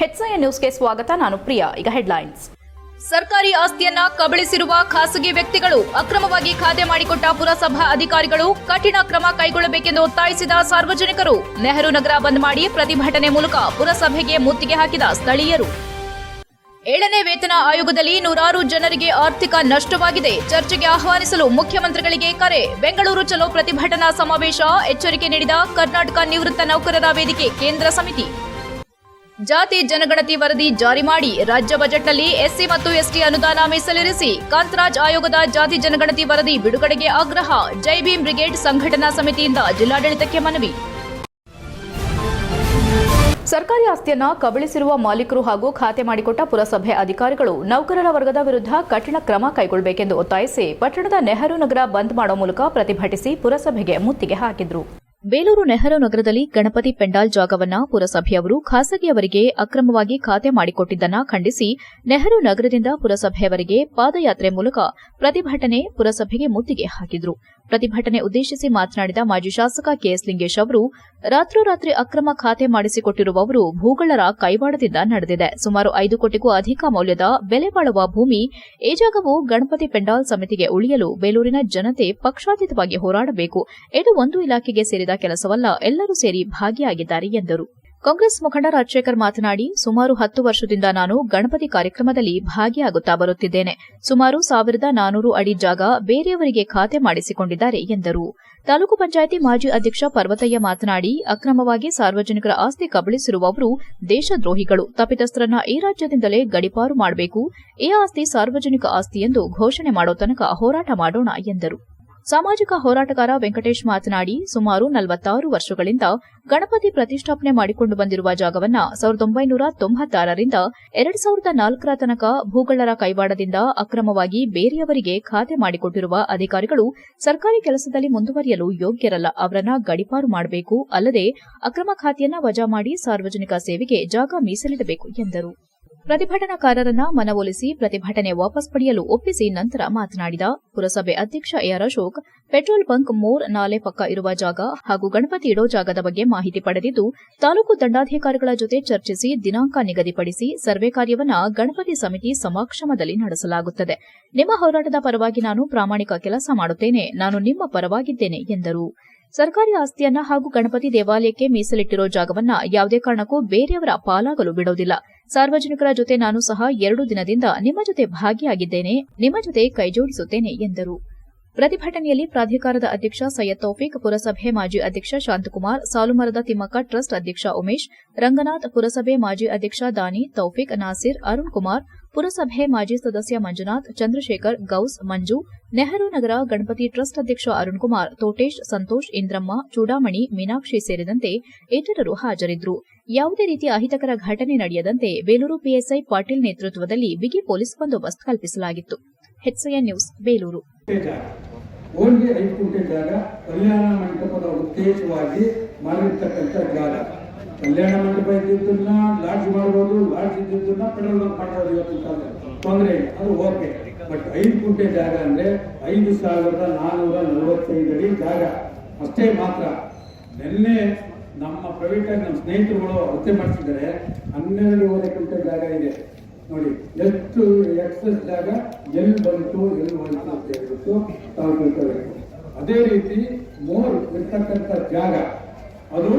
ಹೆಚ್ಐ ನ್ಯೂಸ್ಗೆ ಸ್ವಾಗತ, ನಾನು ಪ್ರಿಯಾ. ಈಗ ಹೆಡ್ಲೈನ್ಸ್. ಸರ್ಕಾರಿ ಆಸ್ತಿಯನ್ನ ಕಬಳಿಸಿರುವ ಖಾಸಗಿ ವ್ಯಕ್ತಿಗಳು ಅಕ್ರಮವಾಗಿ ಖಾತೆ ಮಾಡಿಕೊಟ್ಟ ಪುರಸಭಾ ಅಧಿಕಾರಿಗಳು ಕಠಿಣ ಕ್ರಮ ಕೈಗೊಳ್ಳಬೇಕೆಂದು ಒತ್ತಾಯಿಸಿದ ಸಾರ್ವಜನಿಕರು, ನೆಹರು ನಗರ ಬಂದ್ ಮಾಡಿ ಪ್ರತಿಭಟನೆ ಮೂಲಕ ಪುರಸಭೆಗೆ ಮುತ್ತಿಗೆ ಹಾಕಿದ ಸ್ಥಳೀಯರು. ಏಳನೇ ವೇತನ ಆಯೋಗದಲ್ಲಿ ನೂರಾರು ಜನರಿಗೆ ಆರ್ಥಿಕ ನಷ್ಟವಾಗಿದೆ. ಚರ್ಚೆಗೆ ಆಹ್ವಾನಿಸಲು ಮುಖ್ಯಮಂತ್ರಿಗಳಿಗೆ ಕರೆ. ಬೆಂಗಳೂರು ಚಲೋ ಪ್ರತಿಭಟನಾ ಸಮಾವೇಶ ಎಚ್ಚರಿಕೆ ನೀಡಿದ ಕರ್ನಾಟಕ ನಿವೃತ್ತ ನೌಕರರ ವೇದಿಕೆ ಕೇಂದ್ರ ಸಮಿತಿ. ಜಾತಿ ಜನಗಣತಿ ವರದಿ ಜಾರಿ ಮಾಡಿ ರಾಜ್ಯ ಬಜೆಟ್ನಲ್ಲಿ ಎಸ್ಸಿ ಮತ್ತು ಎಸ್ಟಿ ಅನುದಾನ ಮೀಸಲಿರಿಸಿ ಕಾಂತರಾಜ್ ಆಯೋಗದ ಜಾತಿ ಜನಗಣತಿ ವರದಿ ಬಿಡುಗಡೆಗೆ ಆಗ್ರಹ. ಜೈ ಭೀಮ್ ಬ್ರಿಗೇಡ್ ಸಂಘಟನಾ ಸಮಿತಿಯಿಂದ ಜಿಲ್ಲಾಡಳಿತಕ್ಕೆ ಮನವಿ. ಸರ್ಕಾರಿ ಆಸ್ತಿಯನ್ನ ಕಬಳಿಸಿರುವ ಮಾಲೀಕರು ಹಾಗೂ ಖಾತೆ ಮಾಡಿಕೊಟ್ಟ ಪುರಸಭೆ ಅಧಿಕಾರಿಗಳು ನೌಕರರ ವರ್ಗದ ವಿರುದ್ಧ ಕಠಿಣ ಕ್ರಮ ಕೈಗೊಳ್ಳಬೇಕೆಂದು ಒತ್ತಾಯಿಸಿ ಪಟ್ಟಣದ ನೆಹರು ನಗರ ಬಂದ್ ಮಾಡೋ ಮೂಲಕ ಪ್ರತಿಭಟಿಸಿ ಪುರಸಭೆಗೆ ಮುತ್ತಿಗೆ ಹಾಕಿದ್ರು. ಬೇಲೂರು ನೆಹರು ನಗರದಲ್ಲಿ ಗಣಪತಿ ಪೆಂಡಾಲ್ ಜಾಗವನ್ನ ಪುರಸಭೆಯವರು ಖಾಸಗಿಯವರಿಗೆ ಅಕ್ರಮವಾಗಿ ಖಾತೆ ಮಾಡಿಕೊಟ್ಟಿದ್ದನ್ನು ಖಂಡಿಸಿ ನೆಹರು ನಗರದಿಂದ ಪುರಸಭೆಯವರಿಗೆ ಪಾದಯಾತ್ರೆ ಮೂಲಕ ಪ್ರತಿಭಟನೆ ಪುರಸಭೆಗೆ ಮುತ್ತಿಗೆ ಹಾಕಿದ್ರು. ಪ್ರತಿಭಟನೆ ಉದ್ದೇಶಿಸಿ ಮಾತನಾಡಿದ ಮಾಜಿ ಶಾಸಕ ಕೆಎಸ್ ಲಿಂಗೇಶ್ ಅವರು, ರಾತ್ರೋರಾತ್ರಿ ಅಕ್ರಮ ಖಾತೆ ಮಾಡಿಸಿಕೊಟ್ಟಿರುವವರು ಭೂಗಳರ ಕೈವಾಡದಿಂದ ನಡೆದಿದೆ. ಸುಮಾರು ಐದು ಕೋಟಿಗೂ ಅಧಿಕ ಮೌಲ್ಯದ ಬೆಲೆ ಬಾಳುವ ಭೂಮಿ ಈ ಜಾಗವು ಗಣಪತಿ ಪೆಂಡಾಲ್ ಸಮಿತಿಗೆ ಉಳಿಯಲು ಬೇಲೂರಿನ ಜನತೆ ಪಕ್ಷಾತೀತವಾಗಿ ಹೋರಾಡಬೇಕು ಇದು ಒಂದು ಇಲಾಖೆಗೆ ಸೇರಿದ ಕೆಲಸವಲ್ಲ, ಎಲ್ಲರೂ ಸೇರಿ ಭಾಗಿಯಾಗಿದ್ದಾರೆ ಎಂದರು. ಕಾಂಗ್ರೆಸ್ ಮುಖಂಡ ರಾಜಶೇಖರ್ ಮಾತನಾಡಿ, ಸುಮಾರು ಹತ್ತು ವರ್ಷದಿಂದ ನಾನು ಗಣಪತಿ ಕಾರ್ಯಕ್ರಮದಲ್ಲಿ ಭಾಗಿಯಾಗುತ್ತಾ ಬರುತ್ತಿದ್ದೇನೆ. ಸುಮಾರು ಸಾವಿರದ ನಾನೂರು ಅಡಿ ಜಾಗ ಬೇರೆಯವರಿಗೆ ಖಾತೆ ಮಾಡಿಸಿಕೊಂಡಿದ್ದಾರೆ ಎಂದರು. ತಾಲೂಕು ಪಂಚಾಯಿತಿ ಮಾಜಿ ಅಧ್ಯಕ್ಷ ಪರ್ವತಯ್ಯ ಮಾತನಾಡಿ, ಅಕ್ರಮವಾಗಿ ಸಾರ್ವಜನಿಕರ ಆಸ್ತಿ ಕಬಳಿಸಿರುವವರು ದೇಶದ್ರೋಹಿಗಳು. ತಪ್ಪಿತಸ್ಥರನ್ನ ಈ ರಾಜ್ಯದಿಂದಲೇ ಗಡಿಪಾರು ಮಾಡಬೇಕು. ಈ ಆಸ್ತಿ ಸಾರ್ವಜನಿಕ ಆಸ್ತಿ ಎಂದು ಘೋಷಣೆ ಮಾಡೋ ತನಕ ಹೋರಾಟ ಮಾಡೋಣ ಎಂದರು. ಸಾಮಾಜಿಕ ಹೋರಾಟಗಾರ ವೆಂಕಟೇಶ್ ಮಾತನಾಡಿ, ಸುಮಾರು ನಲವತ್ತಾರು ವರ್ಷಗಳಿಂದ ಗಣಪತಿ ಪ್ರತಿಷ್ಠಾಪನೆ ಮಾಡಿಕೊಂಡು ಬಂದಿರುವ ಜಾಗವನ್ನ ಸಾವಿರದ ಒಂಬೈನೂರ ತೊಂಬತ್ತಾರರಿಂದ ಎರಡ್ ಸಾವಿರದ ನಾಲ್ಕರ ತನಕ ಭೂಗಳರ ಕೈವಾಡದಿಂದ ಅಕ್ರಮವಾಗಿ ಬೇರೆಯವರಿಗೆ ಖಾತೆ ಮಾಡಿಕೊಟ್ಟಿರುವ ಅಧಿಕಾರಿಗಳು ಸರ್ಕಾರಿ ಕೆಲಸದಲ್ಲಿ ಮುಂದುವರಿಯಲು ಯೋಗ್ಯರಲ್ಲ, ಅವರನ್ನ ಗಡಿಪಾರು ಮಾಡಬೇಕು, ಅಲ್ಲದೆ ಅಕ್ರಮ ಖಾತೆಯನ್ನ ವಜಾ ಮಾಡಿ ಸಾರ್ವಜನಿಕ ಸೇವೆಗೆ ಜಾಗ ಮೀಸಲಿಡಬೇಕು ಎಂದರು. ಪ್ರತಿಭಟನಾಕಾರರನ್ನ ಮನವೊಲಿಸಿ ಪ್ರತಿಭಟನೆ ವಾಪಸ್ ಪಡೆಯಲು ಒಪ್ಪಿಸಿ ನಂತರ ಮಾತನಾಡಿದ ಪುರಸಭೆ ಅಧ್ಯಕ್ಷ ಎಆರ್ ಅಶೋಕ್, ಪೆಟ್ರೋಲ್ ಬಂಕ್ ಮೋರ್ ನಾಲೆ ಪಕ್ಕ ಇರುವ ಜಾಗ ಹಾಗೂ ಗಣಪತಿ ಇಡೋ ಜಾಗದ ಬಗ್ಗೆ ಮಾಹಿತಿ ಪಡೆದಿದ್ದು, ತಾಲೂಕು ದಂಡಾಧಿಕಾರಿಗಳ ಜೊತೆ ಚರ್ಚಿಸಿ ದಿನಾಂಕ ನಿಗದಿಪಡಿಸಿ ಸರ್ವೆ ಕಾರ್ಯವನ್ನ ಗಣಪತಿ ಸಮಿತಿ ಸಮಕ್ಷಮದಲ್ಲಿ ನಡೆಸಲಾಗುತ್ತದೆ. ನಿಮ್ಮ ಹೋರಾಟದ ಪರವಾಗಿ ನಾನು ಪ್ರಾಮಾಣಿಕ ಕೆಲಸ ಮಾಡುತ್ತೇನೆ. ನಾನು ನಿಮ್ಮ ಪರವಾಗಿದ್ದೇನೆ, ಎಂದರು. ಸರ್ಕಾರಿ ಆಸ್ತಿಯನ್ನ ಹಾಗೂ ಗಣಪತಿ ದೇವಾಲಯಕ್ಕೆ ಮೀಸಲಿಟ್ಟಿರೋ ಜಾಗವನ್ನ ಯಾವುದೇ ಕಾರಣಕ್ಕೂ ಬೇರೆಯವರ ಪಾಲಾಗಲು ಬಿಡೋದಿಲ್ಲ. ಸಾರ್ವಜನಿಕರ ಜೊತೆ ನಾನು ಸಹ ಎರಡು ದಿನದಿಂದ ನಿಮ್ಮ ಜೊತೆ ಭಾಗಿಯಾಗಿದ್ದೇನೆ. ನಿಮ್ಮ ಜೊತೆ ಕೈಜೋಡಿಸುತ್ತೇನೆ ಎಂದರು. ಪ್ರತಿಭಟನೆಯಲ್ಲಿ ಪ್ರಾಧಿಕಾರದ ಅಧ್ಯಕ್ಷ ಸೈಯದ್ ತೌಫಿಕ್, ಪುರಸಭೆ ಮಾಜಿ ಅಧ್ಯಕ್ಷ ಶಾಂತಕುಮಾರ್, ಸಾಲುಮರದ ತಿಮ್ಮಕ್ಕ ಟ್ರಸ್ಟ್ ಅಧ್ಯಕ್ಷ ಉಮೇಶ್, ರಂಗನಾಥ್ ಪುರಸಭೆ ಮಾಜಿ ಅಧ್ಯಕ್ಷ ದಾನಿ ತೌಫಿಕ್ ನಾಸಿರ್, ಅರುಣ್ ಕುಮಾರ್ ಪುರಸಭೆ ಮಾಜಿ ಸದಸ್ಯ ಮಂಜುನಾಥ್, ಚಂದ್ರಶೇಖರ್, ಗೌಸ್, ಮಂಜು, ನೆಹರು ನಗರ ಗಣಪತಿ ಟ್ರಸ್ಟ್ ಅಧ್ಯಕ್ಷ ಅರುಣ್ ಕುಮಾರ್, ತೋಟೇಶ್, ಸಂತೋಷ್, ಇಂದ್ರಮ್ಮ, ಚೂಡಾಮಣಿ, ಮೀನಾಕ್ಷಿ ಸೇರಿದಂತೆ ಇತರರು ಹಾಜರಿದ್ದರು. ಯಾವುದೇ ರೀತಿಯ ಅಹಿತಕರ ಘಟನೆ ನಡೆಯದಂತೆ ಬೇಲೂರು ಪಿಎಸ್ಐ ಪಾಟೀಲ್ ನೇತೃತ್ವದಲ್ಲಿ ಬಿಗಿ ಪೊಲೀಸ್ ಬಂದೋಬಸ್ತ್ ಕಲ್ಪಿಸಲಾಗಿತ್ತು. HCN news, Belur. ಜಾಗ, ಕಲ್ಯಾಣ ಮಂಟಪದ ಉದ್ದೇಶವಾಗಿ ಮಾಡಿರ್ತಕ್ಕಂಥ ಜಾಗ. ಕಲ್ಯಾಣ ಮಂಟಪ ಇದ್ದಿದ್ದನ್ನ ಲಾಡ್ಜ್ ಮಾಡ್ಬೋದು, ಲಾಡ್ಜ್ ಇದ್ದಿದ್ದನ್ನ ಪೆಟ್ರೋಲ್ ಮಾಡ್ಬೋದು ಇವತ್ತು ತೊಂದರೆ ಇಲ್ಲ, ಅದು ಓಕೆ ಬಟ್ ಐದು ಗುಂಟೆ ಜಾಗ ಅಂದ್ರೆ ಐದು ಸಾವಿರದ ನಾನ್ನೂರ ನಲವತ್ತೈದು ಅಡಿ ಜಾಗ. ಅಷ್ಟೇ ಮಾತ್ರ. ನಿನ್ನೆ ನಮ್ಮ ಪ್ರೈವೇಟ್ ಆಗಿ ನಮ್ಮ ಸ್ನೇಹಿತರುಗಳು ಅಳತೆ ಮಾಡಿಸಿದರೆ ಹನ್ನೆರಡೂವರೆ ಗುಂಟೆ ಜಾಗ ಇದೆ. ನೋಡಿ, ಎಷ್ಟು ಎಕ್ಸಸ್ ಜಾಗ ಎಲ್ಲಿ ಬಂತು ಎಲ್ಲಿ ಬಂತು ಅಂತ ಹೇಳ್ಬಿಟ್ಟು ತಾವು ತಿಳ್ಕೋಬೇಕು. ಅದೇ ರೀತಿ ಮೋರ್ ಇರ್ತಕ್ಕಂಥ ಜಾಗ, ಅದು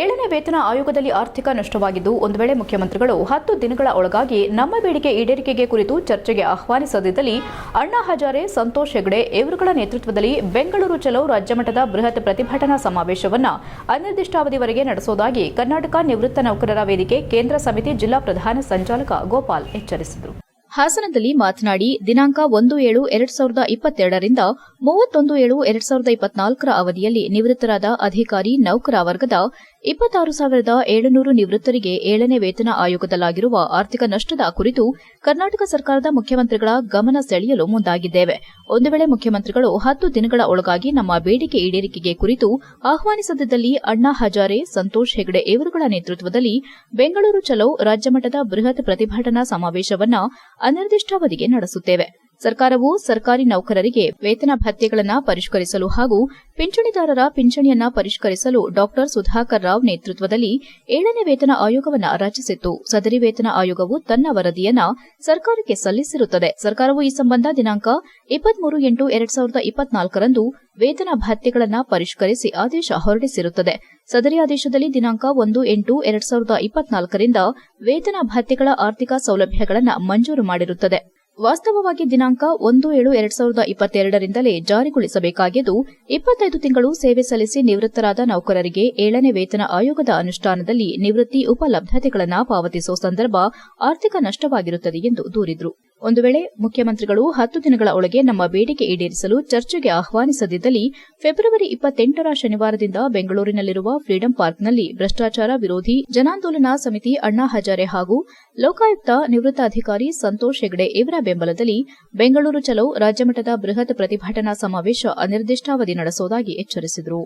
ಏಳನೇ ವೇತನ ಆಯೋಗದಲ್ಲಿ ಆರ್ಥಿಕ ನಷ್ಟವಾಗಿದ್ದು, ಒಂದು ವೇಳೆ ಮುಖ್ಯಮಂತ್ರಿಗಳು ಹತ್ತು ದಿನಗಳ ಒಳಗಾಗಿ ನಮ್ಮ ಬೇಡಿಕೆ ಈಡೇರಿಕೆಗೆ ಕುರಿತು ಚರ್ಚೆಗೆ ಆಹ್ವಾನಿಸದಿದ್ದಲ್ಲಿ, ಅಣ್ಣಾ ಹಜಾರೆ, ಸಂತೋಷ್ ಹೆಗಡೆ ಇವರುಗಳ ನೇತೃತ್ವದಲ್ಲಿ ಬೆಂಗಳೂರು ಚಲೋ ರಾಜ್ಯಮಟ್ಟದ ಬೃಹತ್ ಪ್ರತಿಭಟನಾ ಸಮಾವೇಶವನ್ನು ಅನಿರ್ದಿಷ್ಟಾವಧಿವರೆಗೆ ನಡೆಸುವುದಾಗಿ ಕರ್ನಾಟಕ ನಿವೃತ್ತ ನೌಕರರ ವೇದಿಕೆ ಕೇಂದ್ರ ಸಮಿತಿ ಜಿಲ್ಲಾ ಪ್ರಧಾನ ಸಂಚಾಲಕ ಗೋಪಾಲ್ ಎಚ್ಚರಿಸಿದರು. ಹಾಸನದಲ್ಲಿ ಮಾತನಾಡಿ, ದಿನಾಂಕ ಒಂದು ಏಳು ಎರಡ್ ಸಾವಿರದ ಇಪ್ಪತ್ತೆರಡರಿಂದ ಮೂವತ್ತೊಂದು ಏಳು ಎರಡ್ ಸಾವಿರದ ಇಪ್ಪತ್ನಾಲ್ಕರ ಅವಧಿಯಲ್ಲಿ ನಿವೃತ್ತರಾದ ಅಧಿಕಾರಿ ನೌಕರ ವರ್ಗದ ಇಪ್ಪತ್ತಾರು ಸಾವಿರದ ಏಳುನೂರು ನಿವೃತ್ತರಿಗೆ ಏಳನೇ ವೇತನ ಆಯೋಗದಲ್ಲಾಗಿರುವ ಆರ್ಥಿಕ ನಷ್ಟದ ಕುರಿತು ಕರ್ನಾಟಕ ಸರ್ಕಾರದ ಮುಖ್ಯಮಂತ್ರಿಗಳ ಗಮನ ಸೆಳೆಯಲು ಮುಂದಾಗಿದ್ದೇವೆ. ಒಂದು ವೇಳೆ ಮುಖ್ಯಮಂತ್ರಿಗಳು ಹತ್ತು ದಿನಗಳ ಒಳಗಾಗಿ ನಮ್ಮ ಬೇಡಿಕೆ ಈಡೇರಿಕೆಗೆ ಕುರಿತು ಆಹ್ವಾನಿಸದಿದ್ದಲ್ಲಿ ಅಣ್ಣಾ ಹಜಾರೆ, ಸಂತೋಷ್ ಹೆಗಡೆ ಇವರುಗಳ ನೇತೃತ್ವದಲ್ಲಿ ಬೆಂಗಳೂರು ಚಲೋ ರಾಜ್ಯಮಟ್ಟದ ಬೃಹತ್ ಪ್ರತಿಭಟನಾ ಸಮಾವೇಶವನ್ನ ಅನಿರ್ದಿಷ್ಟಾವಧಿಗೆ ನಡೆಸುತ್ತೇವೆ. ಸರ್ಕಾರವು ಸರ್ಕಾರಿ ನೌಕರರಿಗೆ ವೇತನ ಭತ್ಯೆಗಳನ್ನು ಪರಿಷ್ಕರಿಸಲು ಹಾಗೂ ಪಿಂಚಣಿದಾರರ ಪಿಂಚಣಿಯನ್ನ ಪರಿಷ್ಕರಿಸಲು ಡಾಕ್ಟರ್ ಸುಧಾಕರ್ ರಾವ್ ನೇತೃತ್ವದಲ್ಲಿ ಏಳನೇ ವೇತನ ಆಯೋಗವನ್ನು ರಚಿಸಿತ್ತು. ಸದರಿ ವೇತನ ಆಯೋಗವು ತನ್ನ ವರದಿಯನ್ನ ಸರ್ಕಾರಕ್ಕೆ ಸಲ್ಲಿಸಿರುತ್ತದೆ. ಸರ್ಕಾರವು ಈ ಸಂಬಂಧ ದಿನಾಂಕ ಇಪ್ಪತ್ಮೂರು ಎಂಟು ಎರಡ್ ಸಾವಿರದ ಇಪ್ಪತ್ನಾಲ್ಕರಂದು ವೇತನ ಭತ್ಯೆಗಳನ್ನು ಪರಿಷ್ಕರಿಸಿ ಆದೇಶ ಹೊರಡಿಸಿರುತ್ತದೆ. ಸದರಿ ಆದೇಶದಲ್ಲಿ ದಿನಾಂಕ ಒಂದು ಎಂಟು ಎರಡ್ ಸಾವಿರದ ಇಪ್ಪತ್ನಾಲ್ಕರಿಂದ ವೇತನ ಭತ್ಯೆಗಳ ಆರ್ಥಿಕ ಸೌಲಭ್ಯಗಳನ್ನು ಮಂಜೂರು ಮಾಡಿರುತ್ತದೆ. ವಾಸ್ತವವಾಗಿ ದಿನಾಂಕ ಒಂದು ಏಳು ಎರಡ್ ಸಾವಿರದ ಇಪ್ಪತ್ತೆರಡರಿಂದಲೇ ಜಾರಿಗೊಳಿಸಬೇಕಾಗಿದ್ದು, ಇಪ್ಪತ್ತೈದು ತಿಂಗಳು ಸೇವೆ ಸಲ್ಲಿಸಿ ನಿವೃತ್ತರಾದ ನೌಕರರಿಗೆ ಏಳನೇ ವೇತನ ಆಯೋಗದ ಅನುಷ್ಠಾನದಲ್ಲಿ ನಿವೃತ್ತಿ ಉಪಲಬ್ಧತೆಗಳನ್ನು ಪಾವತಿಸುವ ಸಂದರ್ಭ ಆರ್ಥಿಕ ನಷ್ಟವಾಗಿರುತ್ತದೆ ಎಂದು ದೂರಿದರು. ಒಂದು ವೇಳೆ ಮುಖ್ಯಮಂತ್ರಿಗಳು ಹತ್ತು ದಿನಗಳ ಒಳಗೆ ನಮ್ಮ ಬೇಡಿಕೆ ಈಡೇರಿಸಲು ಚರ್ಚೆಗೆ ಆಹ್ವಾನಿಸದಿದ್ದಲ್ಲಿ ಫೆಬ್ರವರಿ ಇಪ್ಪತ್ತೆಂಟರ ಶನಿವಾರದಿಂದ ಬೆಂಗಳೂರಿನಲ್ಲಿರುವ ಫ್ರೀಡಂ ಪಾರ್ಕ್ನಲ್ಲಿ ಭ್ರಷ್ಟಾಚಾರ ವಿರೋಧಿ ಜನಾಂದೋಲನ ಸಮಿತಿ ಅಣ್ಣಾ ಹಜಾರೆ ಹಾಗೂ ಲೋಕಾಯುಕ್ತ ನಿವೃತ್ತ ಅಧಿಕಾರಿ ಸಂತೋಷ್ ಹೆಗಡೆ ಇವರ ಬೆಂಬಲದಲ್ಲಿ ಬೆಂಗಳೂರು ಚಲೋ ರಾಜ್ಯಮಟ್ಟದ ಬೃಹತ್ ಪ್ರತಿಭಟನಾ ಸಮಾವೇಶ ಅನಿರ್ದಿಷ್ಟಾವಧಿ ನಡೆಸುವುದಾಗಿ ಎಚ್ಚರಿಸಿದರು.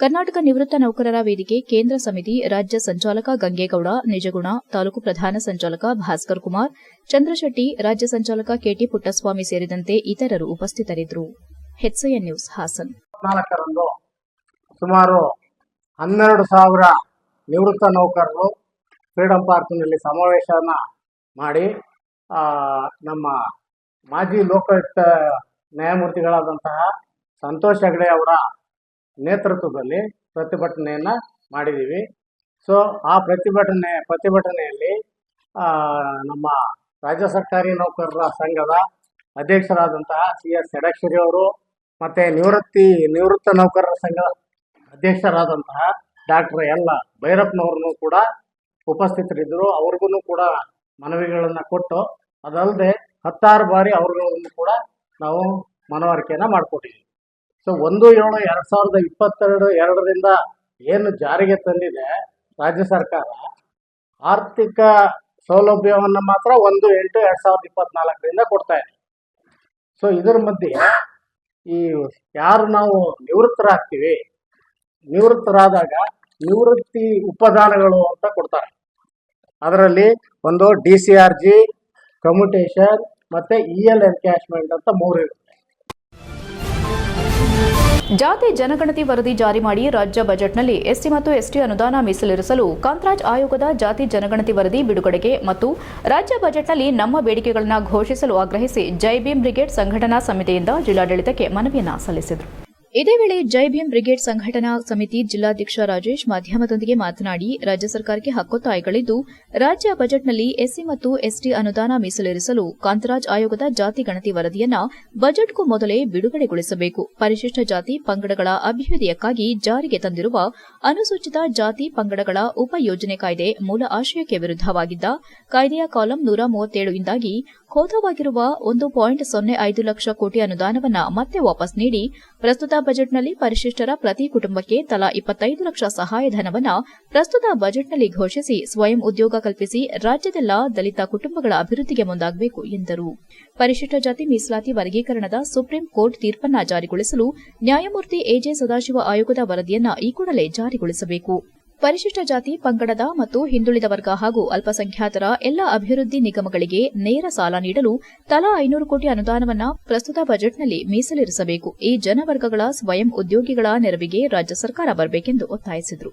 ಕರ್ನಾಟಕ ನಿವೃತ್ತ ನೌಕರರ ವೇದಿಕೆ ಕೇಂದ್ರ ಸಮಿತಿ ರಾಜ್ಯ ಸಂಚಾಲಕ ಗಂಗೇಗೌಡ, ನಿಜಗುಣ ತಾಲೂಕು ಪ್ರಧಾನ ಸಂಚಾಲಕ ಭಾಸ್ಕರ್ ಕುಮಾರ್, ಚಂದ್ರಶೆಟ್ಟಿ, ರಾಜ್ಯ ಸಂಚಾಲಕ ಕೆಟಿ ಪುಟ್ಟಸ್ವಾಮಿ ಸೇರಿದಂತೆ ಇತರರು ಉಪಸ್ಥಿತರಿದ್ದರು. ನ್ಯೂಸ್, ಹಾಸನ್. ಸುಮಾರು ಹನ್ನೆರಡು ಸಾವಿರ ನಿವೃತ್ತ ನೌಕರರು ಫ್ರೀಡಂ ಪಾರ್ಕ್ನಲ್ಲಿ ಸಮಾವೇಶನ ಮಾಡಿ ನಮ್ಮ ಮಾಜಿ ಲೋಕಾಯುಕ್ತ ನ್ಯಾಯಮೂರ್ತಿಗಳಾದಂತಹ ಸಂತೋಷ್ ಹೆಗಡೆ ಅವರ ನೇತೃತ್ವದಲ್ಲಿ ಪ್ರತಿಭಟನೆಯನ್ನು ಮಾಡಿದ್ದೀವಿ ಸೊ ಆ ಪ್ರತಿಭಟನೆ, ಪ್ರತಿಭಟನೆಯಲ್ಲಿ ನಮ್ಮ ರಾಜ್ಯ ಸರ್ಕಾರಿ ನೌಕರರ ಸಂಘದ ಅಧ್ಯಕ್ಷರಾದಂತಹ ಸಿ ಎಸ್ ಷಡಕ್ಷರಿ ಅವರು ಮತ್ತು ನಿವೃತ್ತಿ, ನಿವೃತ್ತ ನೌಕರರ ಸಂಘದ ಅಧ್ಯಕ್ಷರಾದಂತಹ ಡಾಕ್ಟರ್ ಎಲ್. ಭೈರಪ್ಪನವ್ರನ್ನು ಕೂಡ ಉಪಸ್ಥಿತರಿದ್ದರು. ಅವ್ರಿಗೂ ಕೂಡ ಮನವಿಗಳನ್ನು ಕೊಟ್ಟು, ಅದಲ್ಲದೆ ಹತ್ತಾರು ಬಾರಿ ಅವ್ರಿಗೂ ಕೂಡ ನಾವು ಮನವರಿಕೆಯನ್ನು ಮಾಡಿಕೊಟ್ಟಿದ್ದೀವಿ ಸೊ ಒಂದು ಏಳು, ಎರಡ್ ಸಾವಿರದ ಇಪ್ಪತ್ತೆರಡು, ಎರಡರಿಂದ ಏನು ಜಾರಿಗೆ ತಂದಿದೆ ರಾಜ್ಯ ಸರ್ಕಾರ, ಆರ್ಥಿಕ ಸೌಲಭ್ಯವನ್ನು ಮಾತ್ರ ಒಂದು ಎಂಟು, ಎರಡ್ ಸಾವಿರದ ಇಪ್ಪತ್ನಾಲ್ಕರಿಂದ ಕೊಡ್ತಾ ಇದೆ. ಸೊ ಇದರ ಮಧ್ಯೆ ಈ ಯಾರು ನಾವು ನಿವೃತ್ತರಾಗ್ತೀವಿ, ನಿವೃತ್ತರಾದಾಗ ನಿವೃತ್ತಿ ಉಪದಾನಗಳು ಅಂತ ಕೊಡ್ತಾರೆ. ಅದರಲ್ಲಿ ಒಂದು D C R G, commutation ಮತ್ತೆ ಇ ಎಲ್ ಎನ್ಕ್ಯಾಶ್ಮೆಂಟ್ ಅಂತ ಮೂರು ಇರುತ್ತೆ. ಜಾತಿ ಜನಗಣತಿ ವರದಿ ಜಾರಿ ಮಾಡಿ ರಾಜ್ಯ ಬಜೆಟ್ನಲ್ಲಿ ಎಸ್ಸಿ ಮತ್ತು ಎಸ್ಟಿ ಅನುದಾನ ಮೀಸಲಿರಿಸಲು ಕಾಂತರಾಜ್ ಆಯೋಗದ ಜಾತಿ ಜನಗಣತಿ ವರದಿ ಬಿಡುಗಡೆಗೆ ಮತ್ತು ರಾಜ್ಯ ಬಜೆಟ್ನಲ್ಲಿ ನಮ್ಮ ಬೇಡಿಕೆಗಳನ್ನು ಘೋಷಿಸಲು ಆಗ್ರಹಿಸಿ ಜೈ ಭೀಮ್ ಬ್ರಿಗೇಡ್ ಸಂಘಟನಾ ಸಮಿತಿಯಿಂದ ಜಿಲ್ಲಾಡಳಿತಕ್ಕೆ ಮನವಿಯನ್ನು ಸಲ್ಲಿಸಿದರು. ಇದೇ ವೇಳೆ ಜೈ ಭೀಮ್ ಬ್ರಿಗೇಡ್ ಸಂಘಟನಾ ಸಮಿತಿ ಜಿಲ್ಲಾಧ್ಯಕ್ಷ ರಾಜೇಶ್ ಮಾಧ್ಯಮದೊಂದಿಗೆ ಮಾತನಾಡಿ, ರಾಜ್ಯ ಸರ್ಕಾರಕ್ಕೆ ಹಕ್ಕೊತ್ತಾಯಗಳಿದ್ದು ರಾಜ್ಯ ಬಜೆಟ್ನಲ್ಲಿ ಎಸ್ಸಿ ಮತ್ತು ಎಸ್ಟಿ ಅನುದಾನ ಮೀಸಲಿರಿಸಲು ಕಾಂತರಾಜ್ ಆಯೋಗದ ಜಾತಿ ಗಣತಿ ವರದಿಯನ್ನ ಬಜೆಟ್ಗೂ ಮೊದಲೇ ಬಿಡುಗಡೆಗೊಳಿಸಬೇಕು. ಪರಿಶಿಷ್ಟ ಜಾತಿ ಪಂಗಡಗಳ ಅಭಿವೃದ್ಧಿಯಕ್ಕಾಗಿ ಜಾರಿಗೆ ತಂದಿರುವ ಅನುಸೂಚಿತ ಜಾತಿ ಪಂಗಡಗಳ ಉಪಯೋಜನೆ ಕಾಯ್ದೆ ಮೂಲ ಆಶಯಕ್ಕೆ ವಿರುದ್ದವಾಗಿದ್ದ ಕಾಯ್ದೆಯ ಕಾಲಂ ನೂರ ಮೂವತ್ತೇಳು ಇಂದಾಗಿ ಖೋತವಾಗಿರುವ ಒಂದು ಪಾಯಿಂಟ್ ಸೊನ್ನೆ ಐದು ಲಕ್ಷ ಕೋಟಿ ಅನುದಾನವನ್ನ ಮತ್ತೆ ವಾಪಸ್ ನೀಡಿ, ಪ್ರಸ್ತುತ ಬಜೆಟ್ನಲ್ಲಿ ಪರಿಶಿಷ್ಟರ ಪ್ರತಿ ಕುಟುಂಬಕ್ಕೆ ತಲಾ ಇಪ್ಪತ್ತೈದು ಲಕ್ಷ ಸಹಾಯಧನವನ್ನ ಪ್ರಸ್ತುತ ಬಜೆಟ್ನಲ್ಲಿ ಘೋಷಿಸಿ ಸ್ವಯಂ ಉದ್ಯೋಗ ಕಲ್ಪಿಸಿ ರಾಜ್ಯದೆಲ್ಲ ದಲಿತ ಕುಟುಂಬಗಳ ಅಭಿವೃದ್ಧಿಗೆ ಮುಂದಾಗಬೇಕು ಎಂದರು. ಪರಿಶಿಷ್ಟ ಜಾತಿ ಮೀಸಲಾತಿ ವರ್ಗೀಕರಣದ ಸುಪ್ರೀಂ ಕೋರ್ಟ್ ತೀರ್ಪನ್ನ ಜಾರಿಗೊಳಿಸಲು ನ್ಯಾಯಮೂರ್ತಿ ಎಜೆ ಸದಾಶಿವ ಆಯೋಗದ ವರದಿಯನ್ನ ಈ ಕೂಡಲೇ ಜಾರಿಗೊಳಿಸಬೇಕು. ಪರಿಶಿಷ್ಟ ಜಾತಿ, ಪಂಗಡದ ಮತ್ತು ಹಿಂದುಳಿದ ವರ್ಗ ಹಾಗೂ ಅಲ್ಪಸಂಖ್ಯಾತರ ಎಲ್ಲ ಅಭಿವೃದ್ಧಿ ನಿಗಮಗಳಿಗೆ ನೇರ ಸಾಲ ನೀಡಲು ತಲಾ ಐನೂರು ಕೋಟಿ ಅನುದಾನವನ್ನ ಪ್ರಸ್ತುತ ಬಜೆಟ್ನಲ್ಲಿ ಮೀಸಲಿರಿಸಬೇಕು. ಈ ಜನವರ್ಗಗಳ ಸ್ವಯಂ ಉದ್ಯೋಗಿಗಳ ನೆರವಿಗೆ ರಾಜ್ಯ ಸರ್ಕಾರ ಬರಬೇಕೆಂದು ಒತ್ತಾಯಿಸಿದರು.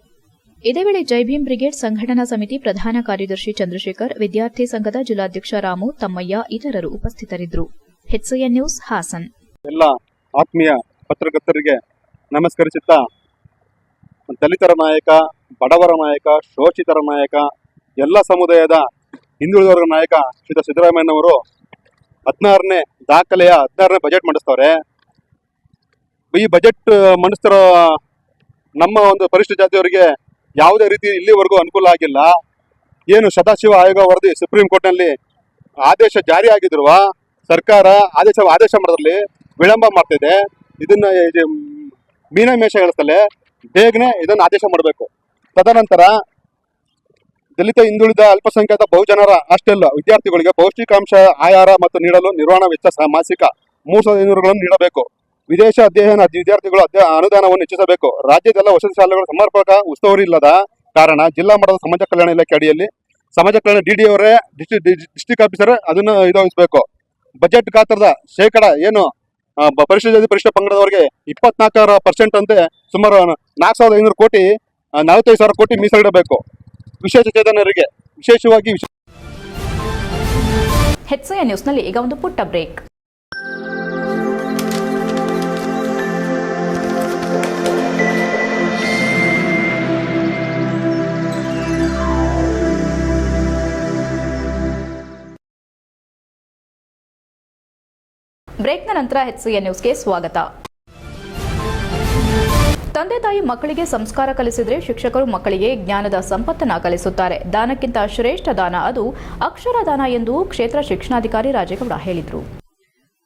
ಇದೇ ವೇಳೆ ಜೈಭೀಮ್ ಬ್ರಿಗೇಡ್ ಸಂಘಟನಾ ಸಮಿತಿ ಪ್ರಧಾನ ಕಾರ್ಯದರ್ಶಿ ಚಂದ್ರಶೇಖರ್, ವಿದ್ಯಾರ್ಥಿ ಸಂಘದ ಜಿಲ್ಲಾಧ್ಯಕ್ಷ ರಾಮು, ತಮ್ಮಯ್ಯ ಇತರರು ಉಪಸ್ಥಿತರಿದ್ದರು. ನ್ಯೂಸ್ ಹಾಸನ್. ಎಲ್ಲ ಆತ್ಮೀಯ ಪತ್ರಕರ್ತರಿಗೆ ನಮಸ್ಕರಿಸುತ್ತಾ ದಲಿತರ ನಾಯಕ, ಬಡವರ ನಾಯಕ, ಶೋಷಿತರ ನಾಯಕ, ಎಲ್ಲ ಸಮುದಾಯದ ಹಿಂದುಳಿದ ವರ್ಗ ನಾಯಕ ಶ್ರೀ ಸಿದ್ದರಾಮಯ್ಯನವರು ಹದಿನಾರನೇ ದಾಖಲೆಯ ಹದಿನಾರನೇ ಬಜೆಟ್ ಮಂಡಿಸ್ತವ್ರೆ. ಈ ಬಜೆಟ್ ಮಂಡಿಸ್ತಿರೋ ನಮ್ಮ ಒಂದು ಪರಿಶಿಷ್ಟ ಜಾತಿಯವರಿಗೆ ಯಾವುದೇ ರೀತಿ ಇಲ್ಲಿವರೆಗೂ ಅನುಕೂಲ ಆಗಿಲ್ಲ. ಏನು ಸದಾಶಿವ ಆಯೋಗ ವರದಿ ಸುಪ್ರೀಂ ಕೋರ್ಟ್ನಲ್ಲಿ ಆದೇಶ ಜಾರಿ ಆಗಿದ್ರು ಸರ್ಕಾರ ಆದೇಶ ಆದೇಶ ಮಾಡೋದ್ರಲ್ಲಿ ವಿಳಂಬ ಮಾಡ್ತಿದೆ. ಇದನ್ನ ಇದು ಮೀನಮೇಷ ಹೇಳಿಸ್ತಲೆ. ಬೇಗನೆ ಇದನ್ನ ಆದೇಶ ಮಾಡಬೇಕು. ತದನಂತರ ದಲಿತ ಹಿಂದುಳಿದ ಅಲ್ಪಸಂಖ್ಯಾತ ಬಹುಜನರ ಹಾಸ್ಟೆಲ್ ವಿದ್ಯಾರ್ಥಿಗಳಿಗೆ ಪೌಷ್ಟಿಕಾಂಶ ಆಹಾರ ಮತ್ತು ನೀಡಲು ನಿರ್ವಹಣಾ ವೆಚ್ಚ ಮಾಸಿಕ ಮೂರು ಸಾವಿರದ ಐನೂರುಗಳನ್ನು ನೀಡಬೇಕು. ವಿದೇಶ ಅಧ್ಯಯನ ವಿದ್ಯಾರ್ಥಿಗಳು ಅನುದಾನವನ್ನು ಹೆಚ್ಚಿಸಬೇಕು. ರಾಜ್ಯದೆಲ್ಲ ವಸತಿ ಶಾಲೆಗಳು ಸಮರ್ಪಕ ಉಸ್ತುವಾರಿ ಇಲ್ಲದ ಕಾರಣ ಜಿಲ್ಲಾ ಮಟ್ಟದ ಸಮಾಜ ಕಲ್ಯಾಣ ಇಲಾಖೆ ಅಡಿಯಲ್ಲಿ ಸಮಾಜ ಕಲ್ಯಾಣ ಡಿ ಡಿ ಅವರೇ ಡಿಸ್ಟ್ರಿಕ್ಟ್ ಆಫೀಸರ್ ಅದನ್ನು ಇದು ಬಜೆಟ್ ಗಾತ್ರದ ಶೇಕಡ ಏನು ಪರಿಶಿಷ್ಟ ಜಾತಿ ಪರಿಶಿಷ್ಟ ಪಂಗಡದವರಿಗೆ ಇಪ್ಪತ್ನಾಲ್ಕರ ಪರ್ಸೆಂಟ್ ಅಂತೆ ಸುಮಾರು ನಾಲ್ಕು ಸಾವಿರದ ಐನೂರು ಕೋಟಿ ನಲವತ್ತೈದು ಸಾವಿರ ಕೋಟಿ ಮೀಸಲಿಡಬೇಕು. ವಿಶೇಷ ಚೇತನರಿಗೆ ವಿಶೇಷವಾಗಿ ಹೆಚ್ಚಿನ ನ್ಯೂಸ್ನಲ್ಲಿ ಈಗ ಒಂದು ಪುಟ್ಟ ಬ್ರೇಕ್ ಬ್ರೇಕ್ನ ನಂತರ ಹೆಚ್ಸಿಎ ನ್ಯೂಸ್ಗೆ ಸ್ವಾಗತ. ತಂದೆ ತಾಯಿ ಮಕ್ಕಳಿಗೆ ಸಂಸ್ಕಾರ ಕಲಿಸಿದರೆ ಶಿಕ್ಷಕರು ಮಕ್ಕಳಿಗೆ ಜ್ಞಾನದ ಸಂಪತ್ತನ್ನ ಕಲಿಸುತ್ತಾರೆ. ದಾನಕ್ಕಿಂತ ಶ್ರೇಷ್ಠ ದಾನ ಅದು ಅಕ್ಷರ ದಾನ ಎಂದು ಕ್ಷೇತ್ರ ಶಿಕ್ಷಣಾಧಿಕಾರಿ ರಾಜೇಗೌಡ ಹೇಳಿದರು.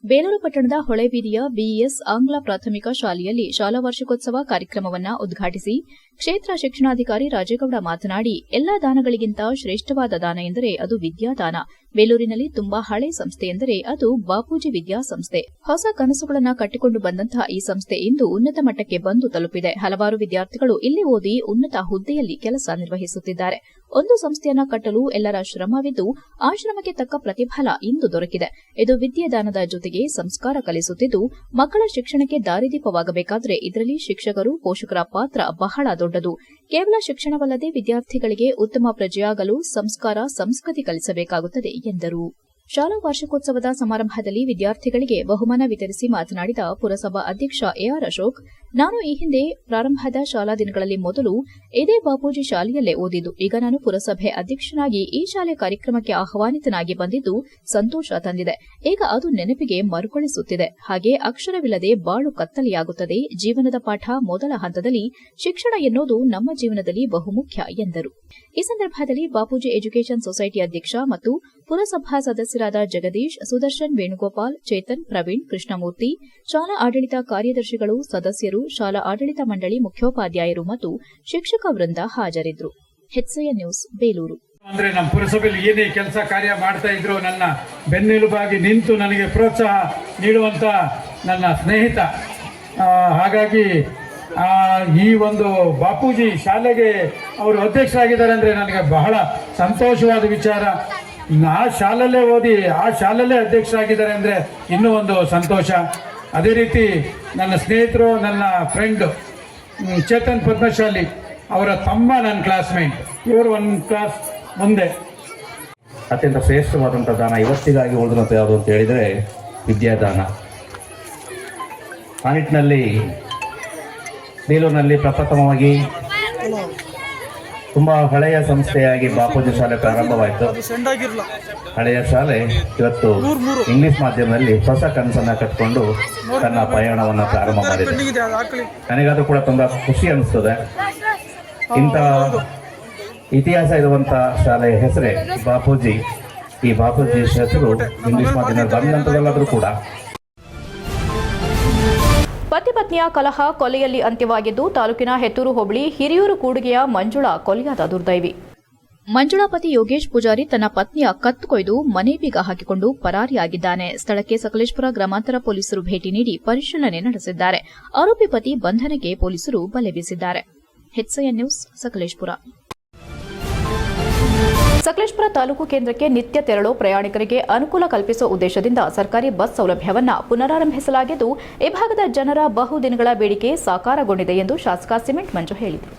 ಬೇಲೂರು ಪಟ್ಟಣದ ಹೊಳೆಬೀದಿಯ ಬಿಇಎಸ್ ಆಂಗ್ಲ ಪ್ರಾಥಮಿಕ ಶಾಲೆಯಲ್ಲಿ ಶಾಲಾ ವಾರ್ಷಿಕೋತ್ಸವ ಕಾರ್ಯಕ್ರಮವನ್ನು ಉದ್ಘಾಟಿಸಿ ಕ್ಷೇತ್ರ ಶಿಕ್ಷಣಾಧಿಕಾರಿ ರಾಜೇಗೌಡ ಮಾತನಾಡಿ, ಎಲ್ಲಾ ದಾನಗಳಿಗಿಂತ ಶ್ರೇಷ್ಠವಾದ ದಾನ ಎಂದರೆ ಅದು ವಿದ್ಯಾದಾನ. ಬೇಲೂರಿನಲ್ಲಿ ತುಂಬಾ ಹಳೆ ಸಂಸ್ಥೆ ಎಂದರೆ ಅದು ಬಾಪೂಜಿ ವಿದ್ಯಾಸಂಸ್ಥೆ. ಹೊಸ ಕನಸುಗಳನ್ನು ಕಟ್ಟಿಕೊಂಡು ಬಂದಂತಹ ಈ ಸಂಸ್ಥೆ ಇಂದು ಉನ್ನತ ಮಟ್ಟಕ್ಕೆ ಬಂದು ತಲುಪಿದೆ. ಹಲವಾರು ವಿದ್ಯಾರ್ಥಿಗಳು ಇಲ್ಲಿ ಓದಿ ಉನ್ನತ ಹುದ್ದೆಯಲ್ಲಿ ಕೆಲಸ ನಿರ್ವಹಿಸುತ್ತಿದ್ದಾರೆ. ಒಂದು ಸಂಸ್ಥೆಯನ್ನು ಕಟ್ಟಲು ಎಲ್ಲರ ಶ್ರಮವಿದ್ದು ಆ ಶ್ರಮಕ್ಕೆ ತಕ್ಕ ಪ್ರತಿಫಲ ಇಂದು ದೊರಕಿದೆ. ಇದು ವಿದ್ಯಾದಾನದ ಜೊತೆಗೆ ಸಂಸ್ಕಾರ ಕಲಿಸುತ್ತಿದ್ದು, ಮಕ್ಕಳ ಶಿಕ್ಷಣಕ್ಕೆ ದಾರಿದೀಪವಾಗಬೇಕಾದರೆ ಇದರಲ್ಲಿ ಶಿಕ್ಷಕರು, ಪೋಷಕರ ಪಾತ್ರ ಬಹಳ ದೊಡ್ಡದು. ಕೇವಲ ಶಿಕ್ಷಣವಲ್ಲದೆ ವಿದ್ಯಾರ್ಥಿಗಳಿಗೆ ಉತ್ತಮ ಪ್ರಜೆಯಾಗಲು ಸಂಸ್ಕಾರ, ಸಂಸ್ಕೃತಿ ಕಲಿಸಬೇಕಾಗುತ್ತದೆ ಎಂದರು. ಶಾಲಾ ವಾರ್ಷಿಕೋತ್ಸವದ ಸಮಾರಂಭದಲ್ಲಿ ವಿದ್ಯಾರ್ಥಿಗಳಿಗೆ ಬಹುಮಾನ ವಿತರಿಸಿ ಮಾತನಾಡಿದ ಪುರಸಭಾ ಅಧ್ಯಕ್ಷ ಎಆರ್ ಅಶೋಕ್ ನಾನು ಈ ಹಿಂದೆ ಪ್ರಾರಂಭದ ಶಾಲಾ ದಿನಗಳಲ್ಲಿ ಮೊದಲು ಇದೇ ಬಾಪೂಜಿ ಶಾಲೆಯಲ್ಲೇ ಓದಿದ್ದು, ಈಗ ನಾನು ಪುರಸಭೆ ಅಧ್ಯಕ್ಷನಾಗಿ ಈ ಶಾಲೆ ಕಾರ್ಯಕ್ರಮಕ್ಕೆ ಆಹ್ವಾನಿತನಾಗಿ ಬಂದಿದ್ದು ಸಂತೋಷ ತಂದಿದೆ. ಈಗ ಅದು ನೆನಪಿಗೆ ಮರುಕಳಿಸುತ್ತಿದೆ. ಹಾಗೆ ಅಕ್ಷರವಿಲ್ಲದೆ ಬಾಳು ಕತ್ತಲೆಯಾಗುತ್ತದೆ. ಜೀವನದ ಪಾಠ ಮೊದಲ ಹಂತದಲ್ಲಿ ಶಿಕ್ಷಣ ಎನ್ನುವುದು ನಮ್ಮ ಜೀವನದಲ್ಲಿ ಬಹುಮುಖ್ಯ ಎಂದರು. ಈ ಸಂದರ್ಭದಲ್ಲಿ ಬಾಪೂಜಿ ಎಜುಕೇಷನ್ ಸೊಸೈಟಿ ಅಧ್ಯಕ್ಷ ಮತ್ತು ಪುರಸಭಾ ಸದಸ್ಯರಾದ ಜಗದೀಶ್, ಸುದರ್ಶನ್ ವೇಣುಗೋಪಾಲ್, ಚೇತನ್, ಪ್ರವೀಣ್, ಕೃಷ್ಣಮೂರ್ತಿ, ಶಾಲಾ ಆಡಳಿತ ಕಾರ್ಯದರ್ಶಿಗಳು, ಸದಸ್ಯರು ಶಾಲಾ ಆಡಳಿತ ಮಂಡಳಿ ಮುಖ್ಯೋಪಾಧ್ಯಾಯರು ಮತ್ತು ಶಿಕ್ಷಕ ವೃಂದ ಹಾಜರಿದ್ದರು ಹೆಚ್ಸಯ ನ್ಯೂಸ್, ಬೇಲೂರು. ಅಂದ್ರೆ ನಮ್ಮ ಪುರಸಭೆಯಲ್ಲಿ ಏನೇ ಕೆಲಸ ಕಾರ್ಯ ಮಾಡ್ತಾ ಇದ್ರು ನನ್ನ ಬೆನ್ನೆಲುಬಾಗಿ ನಿಂತು ನನಗೆ ಪ್ರೋತ್ಸಾಹ ನೀಡುವಂತ ನನ್ನ ಸ್ನೇಹಿತ. ಹಾಗಾಗಿ ಈ ಒಂದು ಬಾಪೂಜಿ ಶಾಲೆಗೆ ಅವರು ಅಧ್ಯಕ್ಷರಾಗಿದ್ದಾರೆ ಅಂದ್ರೆ ನನಗೆ ಬಹಳ ಸಂತೋಷವಾದ ವಿಚಾರ. ಆ ಶಾಲಲ್ಲೇ ಓದಿ, ಆ ಶಾಲಲ್ಲೇ ಅಧ್ಯಕ್ಷರಾಗಿದ್ದಾರೆ ಅಂದ್ರೆ ಇನ್ನೂ ಒಂದು ಸಂತೋಷ. ಅದೇ ರೀತಿ ನನ್ನ ಸ್ನೇಹಿತರು, ನನ್ನ ಫ್ರೆಂಡ್ ಚೇತನ್ ಪದ್ಮಶಾಲಿ ಅವರ ತಮ್ಮ ನನ್ನ ಕ್ಲಾಸ್ಮೇಟ್ ಇವರು ಒಂದು ಕ್ಲಾಸ್ ಮುಂದೆ. ಅತ್ಯಂತ ಶ್ರೇಷ್ಠವಾದಂಥ ದಾನ, ಇವತ್ತಿಗಾಗಿ ಉಳಿದಂಥ ಯಾವುದು ಅಂತ ಹೇಳಿದರೆ ವಿದ್ಯಾದಾನ. ಆ ನಿಟ್ಟಿನಲ್ಲಿ, ಬೇಲೂರಿನಲ್ಲಿ ಪ್ರಪ್ರಥಮವಾಗಿ ತುಂಬ ಹಳೆಯ ಸಂಸ್ಥೆಯಾಗಿ ಬಾಪೂಜಿ ಶಾಲೆ ಪ್ರಾರಂಭವಾಯಿತು. ಹಳೆಯ ಶಾಲೆ ಇವತ್ತು ಇಂಗ್ಲಿಷ್ ಮಾಧ್ಯಮದಲ್ಲಿ ಹೊಸ ಕನಸನ್ನ ಕಟ್ಕೊಂಡು ತನ್ನ ಪಯಣವನ್ನು ಪ್ರಾರಂಭ ಮಾಡಿದೆ. ನನಗಾದ್ರೂ ಕೂಡ ತುಂಬ ಖುಷಿ ಅನಿಸ್ತದೆ. ಇಂಥ ಇತಿಹಾಸ ಇರುವಂತ ಶಾಲೆಯ ಹೆಸರೇ ಬಾಪೂಜಿ. ಈ ಬಾಪೂಜಿ ಹೆಸರು ಇಂಗ್ಲಿಷ್ ಮಾಧ್ಯಮದಲ್ಲಿ ಬಂದಂತದಲ್ಲಾದ್ರೂ ಕೂಡ ಪತಿ ಪತ್ನಿಯ ಕಲಹ ಕೊಲೆಯಲ್ಲಿ ಅಂತ್ಯವಾಗಿದ್ದು, ತಾಲೂಕಿನ ಹೆತ್ತೂರು ಹೋಬಳಿ ಹಿರಿಯೂರು ಕೂಡುಗೆಯ ಮಂಜುಳಾ ಕೊಲೆಯಾದ ದುರ್ದೈವಿ. ಮಂಜುಳಾ ಪತಿ ಯೋಗೇಶ್ ಪೂಜಾರಿ ತನ್ನ ಪತ್ನಿಯ ಕತ್ತು ಕೊಯ್ದು ಮನೆ ಬೀಗ ಹಾಕಿಕೊಂಡು ಪರಾರಿಯಾಗಿದ್ದಾನೆ. ಸ್ಥಳಕ್ಕೆ ಸಕಲೇಶ್ಪುರ ಗ್ರಾಮಾಂತರ ಪೊಲೀಸರು ಭೇಟಿ ನೀಡಿ ಪರಿಶೀಲನೆ ನಡೆಸಿದ್ದಾರೆ. ಆರೋಪಿ ಪತಿ ಬಂಧನಕ್ಕೆ ಪೊಲೀಸರು ಬಲೆ ಬೀಸಿದ್ದಾರೆ. ಸಕಲೇಶ್ಪುರ. ಸಕಲೇಶ್ಪುರ ತಾಲೂಕು ಕೇಂದ್ರಕ್ಕೆ ನಿತ್ಯ ತೆರಳು ಪ್ರಯಾಣಿಕರಿಗೆ ಅನುಕೂಲ ಕಲ್ಪಿಸುವ ಉದ್ದೇಶದಿಂದ ಸರ್ಕಾರಿ ಬಸ್ ಸೌಲಭ್ಯವನ್ನು ಪುನರಾರಂಭಿಸಲಾಗಿದ್ದು, ಈ ಭಾಗದ ಜನರ ಬಹುದಿನಗಳ ಬೇಡಿಕೆ ಸಾಕಾರಗೊಂಡಿದೆ ಎಂದು ಶಾಸಕ ಸಿಮೆಂಟ್ ಮಂಜು ಹೇಳಿದರು.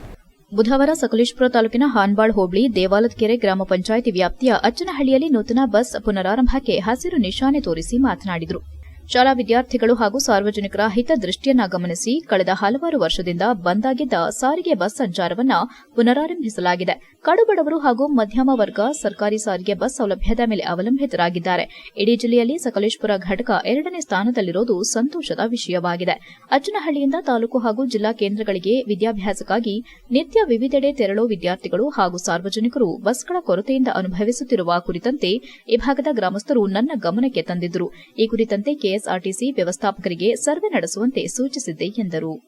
ಬುಧವಾರ ಸಕಲೇಶ್ಪುರ ತಾಲೂಕಿನ ಹಾನ್ಬಾಳ್ ಹೋಬಳಿ, ದೇವಾಲದಕೆರೆ ಗ್ರಾಮ ಪಂಚಾಯಿತಿ ವ್ಯಾಪ್ತಿಯ ಅಚ್ಚನಹಳ್ಳಿಯಲ್ಲಿ ನೂತನ ಬಸ್ ಪುನರಾರಂಭಕ್ಕೆ ಹಸಿರು ನಿಶಾನೆ ತೋರಿಸಿ ಮಾತನಾಡಿದರು. ಶಾಲಾ ವಿದ್ಯಾರ್ಥಿಗಳು ಹಾಗೂ ಸಾರ್ವಜನಿಕರ ಹಿತದೃಷ್ಟಿಯನ್ನ ಗಮನಿಸಿ ಕಳೆದ ಹಲವಾರು ವರ್ಷದಿಂದ ಬಂದಾಗಿದ್ದ ಸಾರಿಗೆ ಬಸ್ ಸಂಚಾರವನ್ನ ಪುನರಾರಂಭಿಸಲಾಗಿದೆ. ಕಡುಬಡವರು ಹಾಗೂ ಮಧ್ಯಮ ವರ್ಗ ಸರ್ಕಾರಿ ಸಾರಿಗೆ ಬಸ್ ಸೌಲಭ್ಯದ ಮೇಲೆ ಅವಲಂಬಿತರಾಗಿದ್ದಾರೆ. ಇಡೀ ಜಿಲ್ಲೆಯಲ್ಲಿ ಸಕಲೇಶ್ಪುರ ಘಟಕ ಎರಡನೇ ಸ್ಥಾನದಲ್ಲಿರೋದು ಸಂತೋಷದ ವಿಷಯವಾಗಿದೆ. ಅಜ್ಜನಹಳ್ಳಿಯಿಂದ ತಾಲೂಕು ಹಾಗೂ ಜಿಲ್ಲಾ ಕೇಂದ್ರಗಳಿಗೆ ವಿದ್ಯಾಭ್ಯಾಸಕ್ಕಾಗಿ ನಿತ್ಯ ವಿವಿಧೆಡೆ ತೆರಳೋ ವಿದ್ಯಾರ್ಥಿಗಳು ಹಾಗೂ ಸಾರ್ವಜನಿಕರು ಬಸ್ಗಳ ಕೊರತೆಯಿಂದ ಅನುಭವಿಸುತ್ತಿರುವ ಕುರಿತಂತೆ ಈ ಭಾಗದ ಗ್ರಾಮಸ್ಥರು ನನ್ನ ಗಮನಕ್ಕೆ ತಂದಿದ್ದರು. ಈ ಕುರಿತಂತೆ ಕೆಎಸ್ಆರ್ಟಿಸಿ ವ್ಯವಸ್ಥಾಪಕರಿಗೆ ಸರ್ವೆ ನಡೆಸುವಂತೆ ಸೂಚಿಸಿದೆ ಎಂದರು.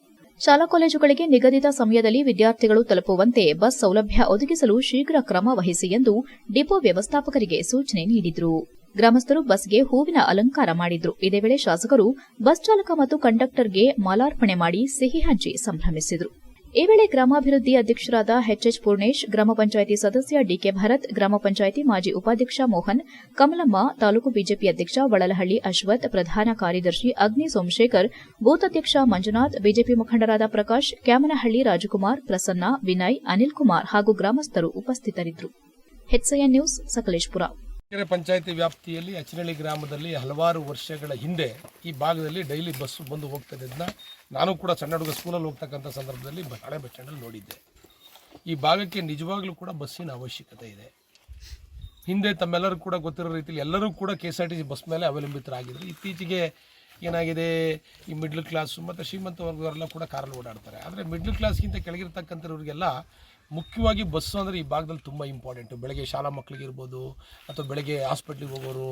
ಶಾಲಾ ಕಾಲೇಜುಗಳಿಗೆ ನಿಗದಿತ ಸಮಯದಲ್ಲಿ ವಿದ್ಯಾರ್ಥಿಗಳು ತಲುಪುವಂತೆ ಬಸ್ ಸೌಲಭ್ಯ ಒದಗಿಸಲು ಶೀಘ್ರ ಕ್ರಮ ವಹಿಸಿ ಎಂದು ಡಿಪೋ ವ್ಯವಸ್ಥಾಪಕರಿಗೆ ಸೂಚನೆ ನೀಡಿದರು. ಗ್ರಾಮಸ್ಥರು ಬಸ್ಗೆ ಹೂವಿನ ಅಲಂಕಾರ ಮಾಡಿದ್ರು. ಇದೇ ವೇಳೆ ಶಾಸಕರು ಬಸ್ ಚಾಲಕ ಮತ್ತು ಕಂಡಕ್ಟರ್ಗೆ ಮಾಲಾರ್ಪಣೆ ಮಾಡಿ ಸಿಹಿ ಹಂಚಿ ಸಂಭ್ರಮಿಸಿದರು. ಈ ವೇಳೆ ಗ್ರಾಮಾಭಿವೃದ್ಧಿ ಅಧ್ಯಕ್ಷರಾದ ಎಚ್ಎಚ್ ಪೂರ್ಣೇಶ್, ಗ್ರಾಮ ಪಂಚಾಯಿತಿ ಸದಸ್ಯ ಡಿಕೆ ಭರತ್, ಗ್ರಾಮ ಪಂಚಾಯಿತಿ ಮಾಜಿ ಉಪಾಧ್ಯಕ್ಷ ಮೋಹನ್, ಕಮಲಮ್ಮ, ತಾಲೂಕು ಬಿಜೆಪಿ ಅಧ್ಯಕ್ಷ ವಳಲಹಳ್ಳಿ ಅಶ್ವಥ್, ಪ್ರಧಾನ ಕಾರ್ಯದರ್ಶಿ ಅಗ್ನಿ ಸೋಮಶೇಖರ್, ಬೂತ್ ಅಧ್ಯಕ್ಷ ಮಂಜುನಾಥ್, ಬಿಜೆಪಿ ಮುಖಂಡರಾದ ಪ್ರಕಾಶ್, ಕ್ಯಾಮನಹಳ್ಳಿ ರಾಜಕುಮಾರ್, ಪ್ರಸನ್ನ, ವಿನಯ್, ಅನಿಲ್ ಕುಮಾರ್ ಹಾಗೂ ಗ್ರಾಮಸ್ಥರು ಉಪಸ್ಥಿತರಿದ್ದರು. ನ್ಯೂಸ್, ಸಕಲೇಶ್ಪುರ. ಕೆರೆ ಪಂಚಾಯಿತಿ ವ್ಯಾಪ್ತಿಯಲ್ಲಿ ಅಚ್ಚನಹಳ್ಳಿ ಗ್ರಾಮದಲ್ಲಿ ಹಲವಾರು ವರ್ಷಗಳ ಹಿಂದೆ ಈ ಭಾಗದಲ್ಲಿ ಡೈಲಿ ಬಸ್ ಬಂದು ಹೋಗ್ತದನ್ನ ನಾನು ಕೂಡ ಸಣ್ಣ ಹುಡುಗ ಸ್ಕೂಲಲ್ಲಿ ಹೋಗ್ತಕ್ಕಂಥ ಸಂದರ್ಭದಲ್ಲಿ ಹಳೆ ಬಸ್ ಸ್ಟ್ಯಾಂಡಲ್ಲಿ ನೋಡಿದ್ದೆ. ಈ ಭಾಗಕ್ಕೆ ನಿಜವಾಗ್ಲೂ ಕೂಡ ಬಸ್ಸಿನ ಅವಶ್ಯಕತೆ ಇದೆ. ಹಿಂದೆ ತಮ್ಮೆಲ್ಲರೂ ಕೂಡ ಗೊತ್ತಿರೋ ರೀತಿಯಲ್ಲಿ ಎಲ್ಲರೂ ಕೂಡ K S R T C bus ಮೇಲೆ ಅವಲಂಬಿತರಾಗಿದ್ದರು. ಇತ್ತೀಚೆಗೆ ಏನಾಗಿದೆ, ಈ ಮಿಡ್ಲ್ ಕ್ಲಾಸು ಮತ್ತು ಶ್ರೀಮಂತ ವರ್ಗದವರೆಲ್ಲ ಕೂಡ ಕಾರಲ್ಲಿ ಓಡಾಡ್ತಾರೆ. ಆದರೆ ಮಿಡ್ಲ್ ಕ್ಲಾಸ್ಗಿಂತ ಕೆಳಗಿರ್ತಕ್ಕಂಥವ್ರಿಗೆಲ್ಲ ಮುಖ್ಯವಾಗಿ ಬಸ್ಸು ಅಂದರೆ ಈ ಭಾಗದಲ್ಲಿ ತುಂಬ ಇಂಪಾರ್ಟೆಂಟು ಬೆಳಗ್ಗೆ ಶಾಲಾ ಮಕ್ಕಳಿಗಿರ್ಬೋದು ಅಥವಾ ಬೆಳಗ್ಗೆ ಹಾಸ್ಪಿಟ್ಲಿಗೆ ಹೋಗೋರು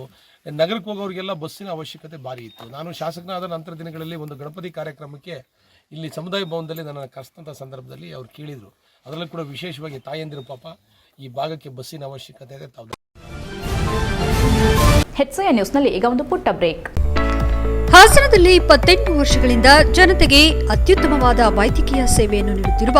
ನಗರಕ್ಕೆ ಹೋಗೋರಿಗೆಲ್ಲ ಬಸ್ಸಿನ ಅವಶ್ಯಕತೆ ಭಾರಿ ಇತ್ತು. ನಾನು ಶಾಸಕನಾದ ನಂತರ ದಿನಗಳಲ್ಲಿ ಒಂದು ಗಣಪತಿ ಕಾರ್ಯಕ್ರಮಕ್ಕೆ ಇಲ್ಲಿ ಸಮುದಾಯ ಭವನದಲ್ಲಿ ನನ್ನನ್ನು ಕರೆಸಿದಂಥ ಸಂದರ್ಭದಲ್ಲಿ ಅವ್ರು ಕೇಳಿದರು. ಅದರಲ್ಲೂ ಕೂಡ ವಿಶೇಷವಾಗಿ ತಾಯಂದಿರು ಪಾಪ ಈ ಭಾಗಕ್ಕೆ ಬಸ್ಸಿನ ಅವಶ್ಯಕತೆ ಇದೆ ತಾವು ಹೆಚ್ಐಎನ್ ನ್ಯೂಸ್ನಲ್ಲಿ ಈಗ ಒಂದು ಪುಟ್ಟ ಬ್ರೇಕ್. ಹಾಸನದಲ್ಲಿ ಇಪ್ಪತ್ತೆಂಟು ವರ್ಷಗಳಿಂದ ಜನತೆಗೆ ಅತ್ಯುತ್ತಮವಾದ ವೈದ್ಯಕೀಯ ಸೇವೆಯನ್ನು ನೀಡುತ್ತಿರುವ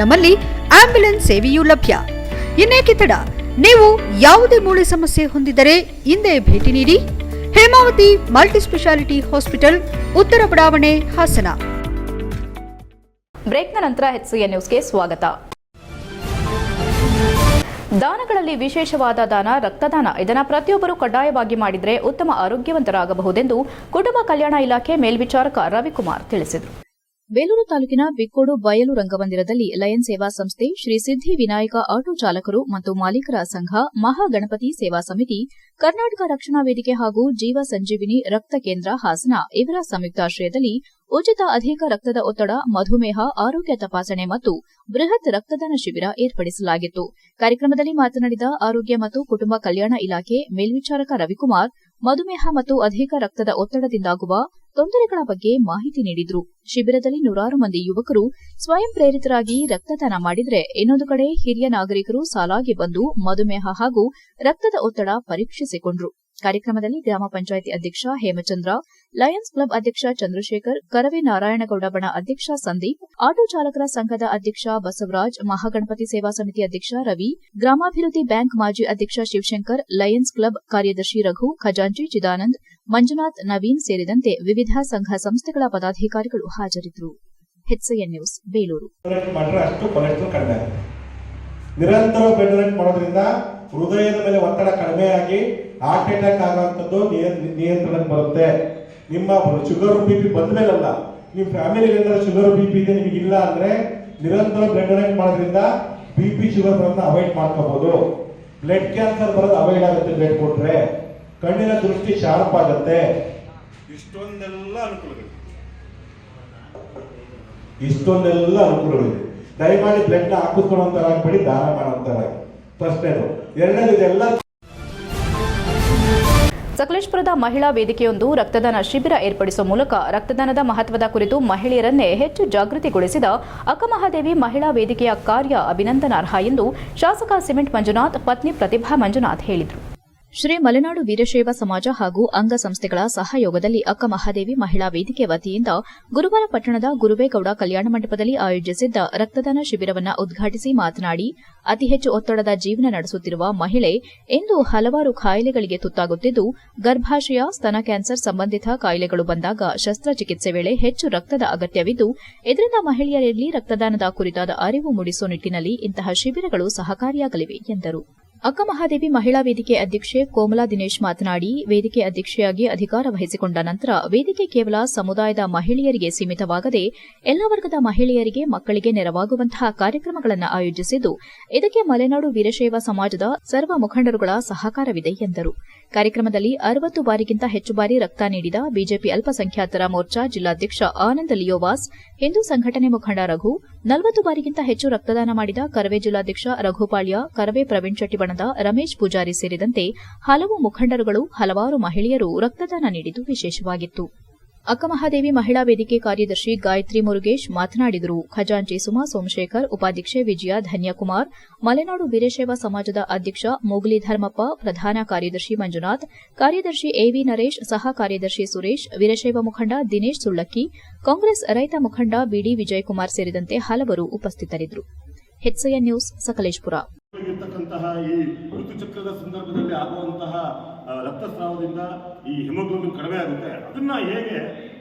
ನಮ್ಮಲ್ಲಿ ಆಂಬ್ಯುಲೆನ್ಸ್ ಸೇವೆಯೂ ಲಭ್ಯ. ಇನ್ನೇಕೆ ತಡ? ನೀವು ಯಾವುದೇ ಮೂಳೆ ಸಮಸ್ಯೆ ಹೊಂದಿದರೆ ಹಿಂದೆ ಭೇಟಿ ನೀಡಿ. ಹೇಮಾವತಿ ಮಲ್ಟಿ ಸ್ಪೆಷಾಲಿಟಿ ಹಾಸ್ಪಿಟಲ್, ಉತ್ತರ ಬಡಾವಣೆ, ಹಾಸನ. ಬ್ರೇಕ್ನ ನಂತರ ಹೆಚ್ಸಿಎನ್ ನ್ಯೂಸ್ಗೆ ಸ್ವಾಗತ. ದಾನಗಳಲ್ಲಿ ವಿಶೇಷವಾದ ದಾನ, ರಕ್ತದಾನ, ಇದನ್ನು ಪ್ರತಿಯೊಬ್ಬರು ಕಡ್ಡಾಯವಾಗಿ ಮಾಡಿದರೆ ಉತ್ತಮ ಆರೋಗ್ಯವಂತರಾಗಬಹುದೆಂದು ಕುಟುಂಬ ಕಲ್ಯಾಣ ಇಲಾಖೆ ಮೇಲ್ವಿಚಾರಕ ರವಿಕುಮಾರ್ ತಿಳಿಸಿದರು. ಬೇಲೂರು ತಾಲೂಕಿನ ಬಿಕ್ಕೋಡು ಬಯಲು ರಂಗಮಂದಿರದಲ್ಲಿ ಲಯನ್ ಸೇವಾ ಸಂಸ್ಥೆ ಶ್ರೀ ಸಿದ್ದಿ ವಿನಾಯಕ ಆಟೋ ಚಾಲಕರು ಮತ್ತು ಮಾಲೀಕರ ಸಂಘ ಮಹಾಗಣಪತಿ ಸೇವಾ ಸಮಿತಿ, ಕರ್ನಾಟಕ ರಕ್ಷಣಾ ವೇದಿಕೆ ಹಾಗೂ ಜೀವ ಸಂಜೀವಿನಿ ರಕ್ತ ಕೇಂದ್ರ ಹಾಸನ ಇವರ ಸಂಯುಕ್ತಾಶ್ರಯದಲ್ಲಿ ಉಚಿತ ಅಧಿಕ ರಕ್ತದ ಒತ್ತಡ, ಮಧುಮೇಹ, ಆರೋಗ್ಯ ತಪಾಸಣೆ ಮತ್ತು ಬೃಹತ್ ರಕ್ತದಾನ ಶಿಬಿರ ಏರ್ಪಡಿಸಲಾಗಿತ್ತು. ಕಾರ್ಯಕ್ರಮದಲ್ಲಿ ಮಾತನಾಡಿದ ಆರೋಗ್ಯ ಮತ್ತು ಕುಟುಂಬ ಕಲ್ಯಾಣ ಇಲಾಖೆ ಮೇಲ್ವಿಚಾರಕ ರವಿಕುಮಾರ್, ಮಧುಮೇಹ ಮತ್ತು ಅಧಿಕ ರಕ್ತದ ಒತ್ತಡದಿಂದಾಗುವ ತೊಂದರೆಗಳ ಬಗ್ಗೆ ಮಾಹಿತಿ ನೀಡಿದ್ರು. ಶಿಬಿರದಲ್ಲಿ ನೂರಾರು ಮಂದಿ ಯುವಕರು ಸ್ವಯಂ ಪ್ರೇರಿತರಾಗಿ ರಕ್ತದಾನ ಮಾಡಿದರೆ ಇನ್ನೊಂದು ಕಡೆ ಹಿರಿಯ ನಾಗರಿಕರು ಸಾಲಾಗಿ ಬಂದು ಮಧುಮೇಹ ಹಾಗೂ ರಕ್ತದ ಒತ್ತಡ ಪರೀಕ್ಷಿಸಿಕೊಂಡ್ರು. ಕಾರ್ಯಕ್ರಮದಲ್ಲಿ ಗ್ರಾಮ ಪಂಚಾಯಿತಿ ಅಧ್ಯಕ್ಷ ಹೇಮಚಂದ್ರ ಲಯನ್ಸ್ ಕ್ಲಬ್ ಅಧ್ಯಕ್ಷ ಚಂದ್ರಶೇಖರ್, ಕರವೇ ನಾರಾಯಣಗೌಡ ಬಣ ಅಧ್ಯಕ್ಷ ಸಂದೀಪ್, ಆಟೋ ಚಾಲಕರ ಸಂಘದ ಅಧ್ಯಕ್ಷ ಬಸವರಾಜ್, ಮಹಾಗಣಪತಿ ಸೇವಾ ಸಮಿತಿ ಅಧ್ಯಕ್ಷ ರವಿ, ಗ್ರಾಮಾಭಿವೃದ್ಧಿ ಬ್ಯಾಂಕ್ ಮಾಜಿ ಅಧ್ಯಕ್ಷ ಶಿವಶಂಕರ್, ಲಯನ್ಸ್ ಕ್ಲಬ್ ಕಾರ್ಯದರ್ಶಿ ರಘು, ಖಜಾಂಚಿ ಚಿದಾನಂದ್, ಮಂಜುನಾಥ್, ನವೀನ್ ಸೇರಿದಂತೆ ವಿವಿಧ ಸಂಘ ಸಂಸ್ಥೆಗಳ ಪದಾಧಿಕಾರಿಗಳು ಹಾಜರಿದ್ದರು. ನ್ಯೂಸ್, ಬೇಲೂರು. ನಿರಂತರ ಮಾಡೋದ್ರಿಂದ ಹೃದಯದ ಮೇಲೆ ಒತ್ತಡ ಕಡಿಮೆಯಾಗಿ ಹಾರ್ಟ್ ಅಟ್ಯಾಕ್ ಆಗುವಂಥದ್ದು ನಿಯಂತ್ರಣಕ್ಕೆ ಬರುತ್ತೆ. ನಿಮ್ಮ ಶುಗರ್ ಬಿ ಪಿ ಬಂದ ಮೇಲಲ್ಲ ನಿಮ್ಮ ಫ್ಯಾಮಿಲಿ ಏನಾದ್ರು ಶುಗರ್ ಬಿ ಪಿ ಇದೆ ನಿಮಗೆ ಇಲ್ಲ ಅಂದ್ರೆ ನಿರಂತರ ಬ್ಲಡ್ ಡೊನೇಟ್ ಮಾಡೋದ್ರಿಂದ ಬಿ ಪಿ ಶುಗರ್ ಬರೋದನ್ನ ಅವಾಯ್ಡ್ ಮಾಡ್ಕೋಬಹುದು ಬ್ಲಡ್ ಕ್ಯಾನ್ಸರ್ ಬರೋದು ಅವಾಯ್ಡ್ ಆಗುತ್ತೆ ಬ್ಲಡ್ ಕೊಟ್ರೆ. ಕಣ್ಣಿನ ದೃಷ್ಟಿ ಶಾರ್ಪ್ ಆಗುತ್ತೆ. ಇಷ್ಟೊಂದೆಲ್ಲ ಅನುಕೂಲಗಳು ಇಷ್ಟೊಂದೆಲ್ಲ ಅನುಕೂಲಗಳಿದೆ. ದಯಮಾಡಿ ಬ್ಲಡ್ನ ಹಾಕಿಸ್ಕೊಳ್ಳುವಂತರಾಗ್ಬೇಡಿ ದಾನ ಮಾಡೋntರಾಗಿ ಫಸ್ಟ್ ಎರಡನೇದು ಇದೆಲ್ಲ ಸಕಲೇಶ್ಪುರದ ಮಹಿಳಾ ವೇದಿಕೆಯೊಂದು ರಕ್ತದಾನ ಶಿಬಿರ ಏರ್ಪಡಿಸುವ ಮೂಲಕ ರಕ್ತದಾನದ ಮಹತ್ವದ ಕುರಿತು ಮಹಿಳೆಯರನ್ನೇ ಹೆಚ್ಚು ಜಾಗೃತಿಗೊಳಿಸಿದ ಅಕ್ಕಮಹಾದೇವಿ ಮಹಿಳಾ ವೇದಿಕೆಯ ಕಾರ್ಯ ಅಭಿನಂದನಾರ್ಹ ಎಂದು ಶಾಸಕ ಸಿಮೆಂಟ್ ಮಂಜುನಾಥ್, ಪತ್ನಿ ಪ್ರತಿಭಾ ಮಂಜುನಾಥ್ ಹೇಳಿದರು. ಶ್ರೀ ಮಲೆನಾಡು ವೀರಶೈವ ಸಮಾಜ ಹಾಗೂ ಅಂಗ ಸಂಸ್ಥೆಗಳ ಸಹಯೋಗದಲ್ಲಿ ಅಕ್ಕ ಮಹಾದೇವಿ ಮಹಿಳಾ ವೇದಿಕೆ ವತಿಯಿಂದ ಗುರುವಾರ ಪಟ್ಟಣದ ಗುರುವೇಗೌಡ ಕಲ್ಯಾಣ ಮಂಟಪದಲ್ಲಿ ಆಯೋಜಿಸಿದ್ದ ರಕ್ತದಾನ ಶಿಬಿರವನ್ನು ಉದ್ಘಾಟಿಸಿ ಮಾತನಾಡಿ, ಅತಿ ಹೆಚ್ಚು ಒತ್ತಡದ ಜೀವನ ನಡೆಸುತ್ತಿರುವ ಮಹಿಳೆ ಇಂದು ಹಲವಾರು ಕಾಯಿಲೆಗಳಿಗೆ ತುತ್ತಾಗುತ್ತಿದ್ದು, ಗರ್ಭಾಶಯ, ಸ್ತನ ಕ್ಯಾನ್ಸರ್ ಸಂಬಂಧಿತ ಕಾಯಿಲೆಗಳು ಬಂದಾಗ ಶಸ್ತ್ರಚಿಕಿತ್ಸೆ ವೇಳೆ ಹೆಚ್ಚು ರಕ್ತದ ಅಗತ್ಯವಿದ್ದು, ಇದರಿಂದ ಮಹಿಳೆಯರಲ್ಲಿ ರಕ್ತದಾನದ ಕುರಿತಾದ ಅರಿವು ಮೂಡಿಸುವ ನಿಟ್ಟಿನಲ್ಲಿ ಇಂತಹ ಶಿಬಿರಗಳು ಸಹಕಾರಿಯಾಗಲಿವೆ ಎಂದರು. ಅಕ್ಕ ಮಹಾದೇವಿ ಮಹಿಳಾ ವೇದಿಕೆ ಅಧ್ಯಕ್ಷೆ ಕೋಮಲಾ ದಿನೇಶ್ ಮಾತನಾಡಿ, ವೇದಿಕೆ ಅಧ್ಯಕ್ಷೆಯಾಗಿ ಅಧಿಕಾರ ವಹಿಸಿಕೊಂಡ ನಂತರ ವೇದಿಕೆ ಕೇವಲ ಸಮುದಾಯದ ಮಹಿಳೆಯರಿಗೆ ಸೀಮಿತವಾಗದೆ ಎಲ್ಲ ವರ್ಗದ ಮಹಿಳೆಯರಿಗೆ ಮಕ್ಕಳಿಗೆ ನೆರವಾಗುವಂತಹ ಕಾರ್ಯಕ್ರಮಗಳನ್ನು ಆಯೋಜಿಸಿದ್ದು, ಇದಕ್ಕೆ ಮಲೆನಾಡು ವೀರಶೈವ ಸಮಾಜದ ಸರ್ವ ಮುಖಂಡರುಗಳ ಸಹಕಾರವಿದೆ ಎಂದರು. ಕಾರ್ಯಕ್ರಮದಲ್ಲಿ ಅರವತ್ತು ಬಾರಿಗಿಂತ ಹೆಚ್ಚು ಬಾರಿ ರಕ್ತ ನೀಡಿದ ಬಿಜೆಪಿ ಅಲ್ಪಸಂಖ್ಯಾತರ ಮೋರ್ಚಾ ಜಿಲ್ಲಾಧ್ಯಕ್ಷ ಆನಂದ್ ಲಿಯೋವಾಸ್ ಹಿಂದೂ ಸಂಘಟನೆ ಮುಖಂಡ ರಘು, ನಲವತ್ತು ಬಾರಿಗಿಂತ ಹೆಚ್ಚು ರಕ್ತದಾನ ಮಾಡಿದ ಕರವೇ ಜಿಲ್ಲಾಧ್ಯಕ್ಷ ರಘುಪಾಳ್ಯ ಕರವೇ ಪ್ರವೀಣ್ ಶೆಟ್ಟಿಬಣದ ರಮೇಶ್ ಪೂಜಾರಿ ಸೇರಿದಂತೆ ಹಲವು ಮುಖಂಡರುಗಳು, ಹಲವಾರು ಮಹಿಳೆಯರು ರಕ್ತದಾನ ನೀಡಿದ್ದು ವಿಶೇಷವಾಗಿತ್ತು. ಅಕ್ಕಮಹಾದೇವಿ ಮಹಿಳಾ ವೇದಿಕೆ ಕಾರ್ಯದರ್ಶಿ ಗಾಯತ್ರಿ ಮುರುಗೇಶ್ ಮಾತನಾಡಿದರು. ಖಜಾಂಚಿ ಸುಮಾ ಸೋಮಶೇಖರ್, ಉಪಾಧ್ಯಕ್ಷೆ ವಿಜಯ ಧನ್ಯಕುಮಾರ್, ಮಲೆನಾಡು ವೀರಶೈವ ಸಮಾಜದ ಅಧ್ಯಕ್ಷ ಮೋಗಲಿ ಧರ್ಮಪ್ಪ, ಪ್ರಧಾನ ಕಾರ್ಯದರ್ಶಿ ಮಂಜುನಾಥ್, ಕಾರ್ಯದರ್ಶಿ ಎವಿ ನರೇಶ್, ಸಹ ಕಾರ್ಯದರ್ಶಿ ಸುರೇಶ್, ವೀರಶೈವ ಮುಖಂಡ ದಿನೇಶ್ ಸುಳ್ಳಕ್ಕಿ, ಕಾಂಗ್ರೆಸ್ ರೈತ ಮುಖಂಡ ಬಿಡಿ ವಿಜಯಕುಮಾರ್ ಸೇರಿದಂತೆ ಹಲವರು ಉಪಸ್ಥಿತರಿದ್ದರು. ನ್ಯೂಸ್, ಸಕಲೇಶಪುರ. ರಕ್ತಸ್ರಾವದಿಂದ ಈ ಹಿಮೋಗ್ಲೋಬಿನ್ ಕಡಿಮೆ ಆಗುತ್ತೆ. ಅದನ್ನ ಹೇಗೆ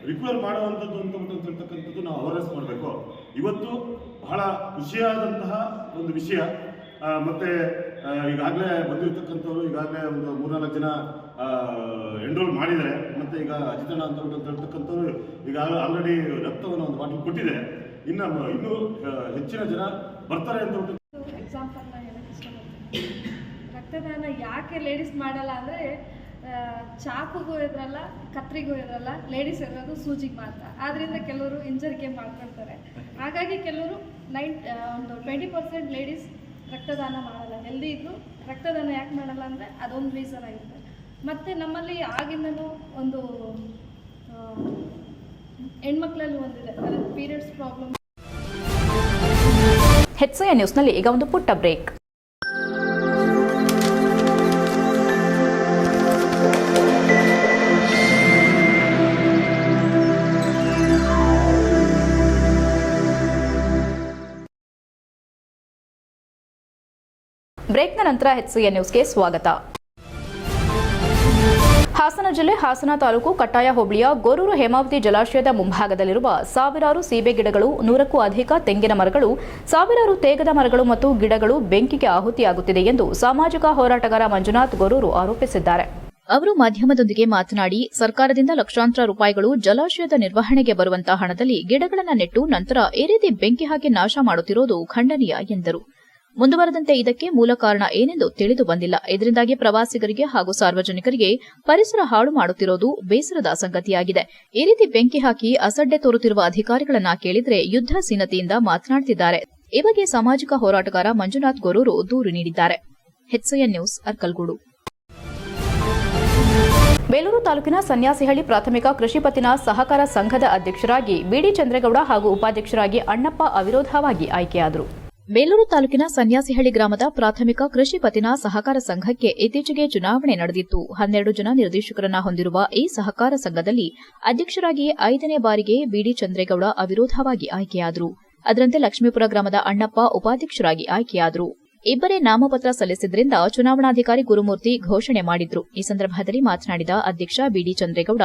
ರಿಕವರ್ ಮಾಡುವಂಥದ್ದು ಅಂತ ಹೇಳ್ತಕ್ಕಂಥದ್ದು ನಾವು ಅವೇರ್ನೆಸ್ ಮಾಡಬೇಕು. ಇವತ್ತು ಬಹಳ ಖುಷಿಯಾದಂತಹ ಒಂದು ವಿಷಯ. ಮತ್ತೆ ಈಗಾಗಲೇ ಬಂದಿರತಕ್ಕಂಥವ್ರು ಈಗಾಗಲೇ ಒಂದು ಮೂರ್ನಾಲ್ಕು ಜನ ಎನ್ರೋಲ್ ಮಾಡಿದ್ದಾರೆ. ಮತ್ತೆ ಈಗ ಅಜಿತಣ್ಣ ಅಂತ ಹೇಳ್ತಕ್ಕಂಥವ್ರು ಈಗಾಗಲೇ ಆಲ್ರೆಡಿ ರಕ್ತವನ್ನು ಒಂದು ಬಾಟಲ್ ಕೊಟ್ಟಿದ್ದಾರೆ ಇನ್ನು ಇನ್ನೂ ಹೆಚ್ಚಿನ ಜನ ಬರ್ತಾರೆ ಅಂತ ಎಕ್ಸಾಂಪಲ್ ರಕ್ತದಾನ ಯಾಕೆ ಲೇಡೀಸ್ ಮಾಡಲ್ಲ ಅಂದರೆ ಚಾಕುಗೂ ಇದ್ರಲ್ಲ, ಕತ್ರಿಗೂ ಇರಲ್ಲ ಲೇಡೀಸ್ ಇರೋದು ಸೂಜಿಗೆ ಮಾತ್ರ. ಆದ್ದರಿಂದ ಕೆಲವರು ಇಂಜರಿಗೆ ಮಾಡ್ಕೊಳ್ತಾರೆ. ಹಾಗಾಗಿ ಕೆಲವರು ನೈನ್ ಒಂದು ಟ್ವೆಂಟಿ ಪರ್ಸೆಂಟ್ ಲೇಡೀಸ್ ರಕ್ತದಾನ ಮಾಡಲ್ಲ. ಹೆಲ್ದಿ ಇದ್ದು ರಕ್ತದಾನ ಯಾಕೆ ಮಾಡಲ್ಲ ಅಂದರೆ ಅದೊಂದು ರೀಸನ್ ಆಗಿರುತ್ತೆ ಮತ್ತು ನಮ್ಮಲ್ಲಿ ಆಗಿಂದನೂ ಒಂದು ಹೆಣ್ಮಕ್ಳಲ್ಲಿ ಒಂದಿದೆ. ಅದರ ಪೀರಿಯಡ್ಸ್ ಪ್ರಾಬ್ಲಮ್ ಹೆಚ್ಎನ್ ನ್ಯೂಸ್ನಲ್ಲಿ ಈಗ ಒಂದು ಪುಟ್ಟ ಬ್ರೇಕ್. ಬ್ರೇಕ್ನ ನಂತರ ಎಚ್ಸಿಎ ನ್ಯೂಸ್ಗೆ ಸ್ವಾಗತ. ಹಾಸನ ಜಿಲ್ಲೆ ಹಾಸನ ತಾಲೂಕು ಕಟ್ಟಾಯ ಹೋಬಳಿಯ ಗೊರೂರು ಹೇಮಾವತಿ ಜಲಾಶಯದ ಮುಂಭಾಗದಲ್ಲಿರುವ ಸಾವಿರಾರು ಸೀಬೆ ಗಿಡಗಳು ನೂರಕ್ಕೂ ಅಧಿಕ ತೆಂಗಿನ ಮರಗಳು, ಸಾವಿರಾರು ತೇಗದ ಮರಗಳು ಮತ್ತು ಗಿಡಗಳು ಬೆಂಕಿಗೆ ಆಹುತಿಯಾಗುತ್ತಿದೆ ಎಂದು ಸಾಮಾಜಿಕ ಹೋರಾಟಗಾರ ಮಂಜುನಾಥ್ ಗೊರೂರು ಆರೋಪಿಸಿದ್ದಾರೆ. ಅವರು ಮಾಧ್ಯಮದೊಂದಿಗೆ ಮಾತನಾಡಿ, ಸರ್ಕಾರದಿಂದ ಲಕ್ಷಾಂತರ ರೂಪಾಯಿಗಳು ಜಲಾಶಯದ ನಿರ್ವಹಣೆಗೆ ಬರುವಂತಹ ಹಣದಲ್ಲಿ ಗಿಡಗಳನ್ನು ನೆಟ್ಟು ನಂತರ ಈ ಬೆಂಕಿ ಹಾಕಿ ನಾಶ ಮಾಡುತ್ತಿರುವುದು ಖಂಡನೀಯ ಎಂದರು. ಮುಂದುವರೆದಂತೆ ಇದಕ್ಕೆ ಮೂಲ ಕಾರಣ ಏನೆಂದು ತಿಳಿದು ಬಂದಿಲ್ಲ. ಇದರಿಂದಾಗಿ ಪ್ರವಾಸಿಗರಿಗೆ ಹಾಗೂ ಸಾರ್ವಜನಿಕರಿಗೆ ಪರಿಸರ ಹಾಳು ಮಾಡುತ್ತಿರೋದು ಬೇಸರದ ಸಂಗತಿಯಾಗಿದೆ. ಈ ರೀತಿ ಬೆಂಕಿ ಹಾಕಿ ಅಸಡ್ಡೆ ತೋರುತ್ತಿರುವ ಅಧಿಕಾರಿಗಳನ್ನ ಕೇಳಿದ್ರೆ ಯುದ್ಧ ಸೀನತೆಯಿಂದ ಮಾತನಾಡುತ್ತಿದ್ದಾರೆ ಈ ಬಗ್ಗೆ ಸಾಮಾಜಿಕ ಹೋರಾಟಗಾರ ಮಂಜುನಾಥ್ ಗೊರೂರು ದೂರು ನೀಡಿದ್ದಾರೆ. ನ್ಯೂಸ್ ಅರ್ಕಲ್ಗೂಡು. ಬೇಲೂರು ತಾಲೂಕಿನ ಸನ್ಯಾಸಿಹಳ್ಳಿ ಪ್ರಾಥಮಿಕ ಕೃಷಿ ಪತ್ತಿನ ಸಹಕಾರ ಸಂಘದ ಅಧ್ಯಕ್ಷರಾಗಿ ಬಿಡಿ ಚಂದ್ರೇಗೌಡ ಹಾಗೂ ಉಪಾಧ್ಯಕ್ಷರಾಗಿ ಅಣ್ಣಪ್ಪ ಅವಿರೋಧವಾಗಿ ಆಯ್ಕೆಯಾದರು. ಬೇಲೂರು ತಾಲೂಕಿನ ಸನ್ಯಾಸಿಹಳ್ಳಿ ಗ್ರಾಮದ ಪ್ರಾಥಮಿಕ ಕೃಷಿ ಪತ್ತಿನ ಸಹಕಾರ ಸಂಘಕ್ಕೆ ಇತ್ತೀಚೆಗೆ ಚುನಾವಣೆ ನಡೆದಿತ್ತು. ಹನ್ನೆರಡು ಜನ ನಿರ್ದೇಶಕರನ್ನ ಹೊಂದಿರುವ ಈ ಸಹಕಾರ ಸಂಘದಲ್ಲಿ ಅಧ್ಯಕ್ಷರಾಗಿ ಐದನೇ ಬಾರಿಗೆ ಬಿಡಿ ಚಂದ್ರೇಗೌಡ ಅವಿರೋಧವಾಗಿ ಆಯ್ಕೆಯಾದರು. ಅದರಂತೆ ಲಕ್ಷ್ಮೀಪುರ ಗ್ರಾಮದ ಅಣ್ಣಪ್ಪ ಉಪಾಧ್ಯಕ್ಷರಾಗಿ ಆಯ್ಕೆಯಾದರು. ಇಬ್ಬರೇ ನಾಮಪತ್ರ ಸಲ್ಲಿಸಿದ್ರಿಂದ ಚುನಾವಣಾಧಿಕಾರಿ ಗುರುಮೂರ್ತಿ ಘೋಷಣೆ ಮಾಡಿದ್ರು. ಈ ಸಂದರ್ಭದಲ್ಲಿ ಮಾತನಾಡಿದ ಅಧ್ಯಕ್ಷ ಬಿಡಿ ಚಂದ್ರೇಗೌಡ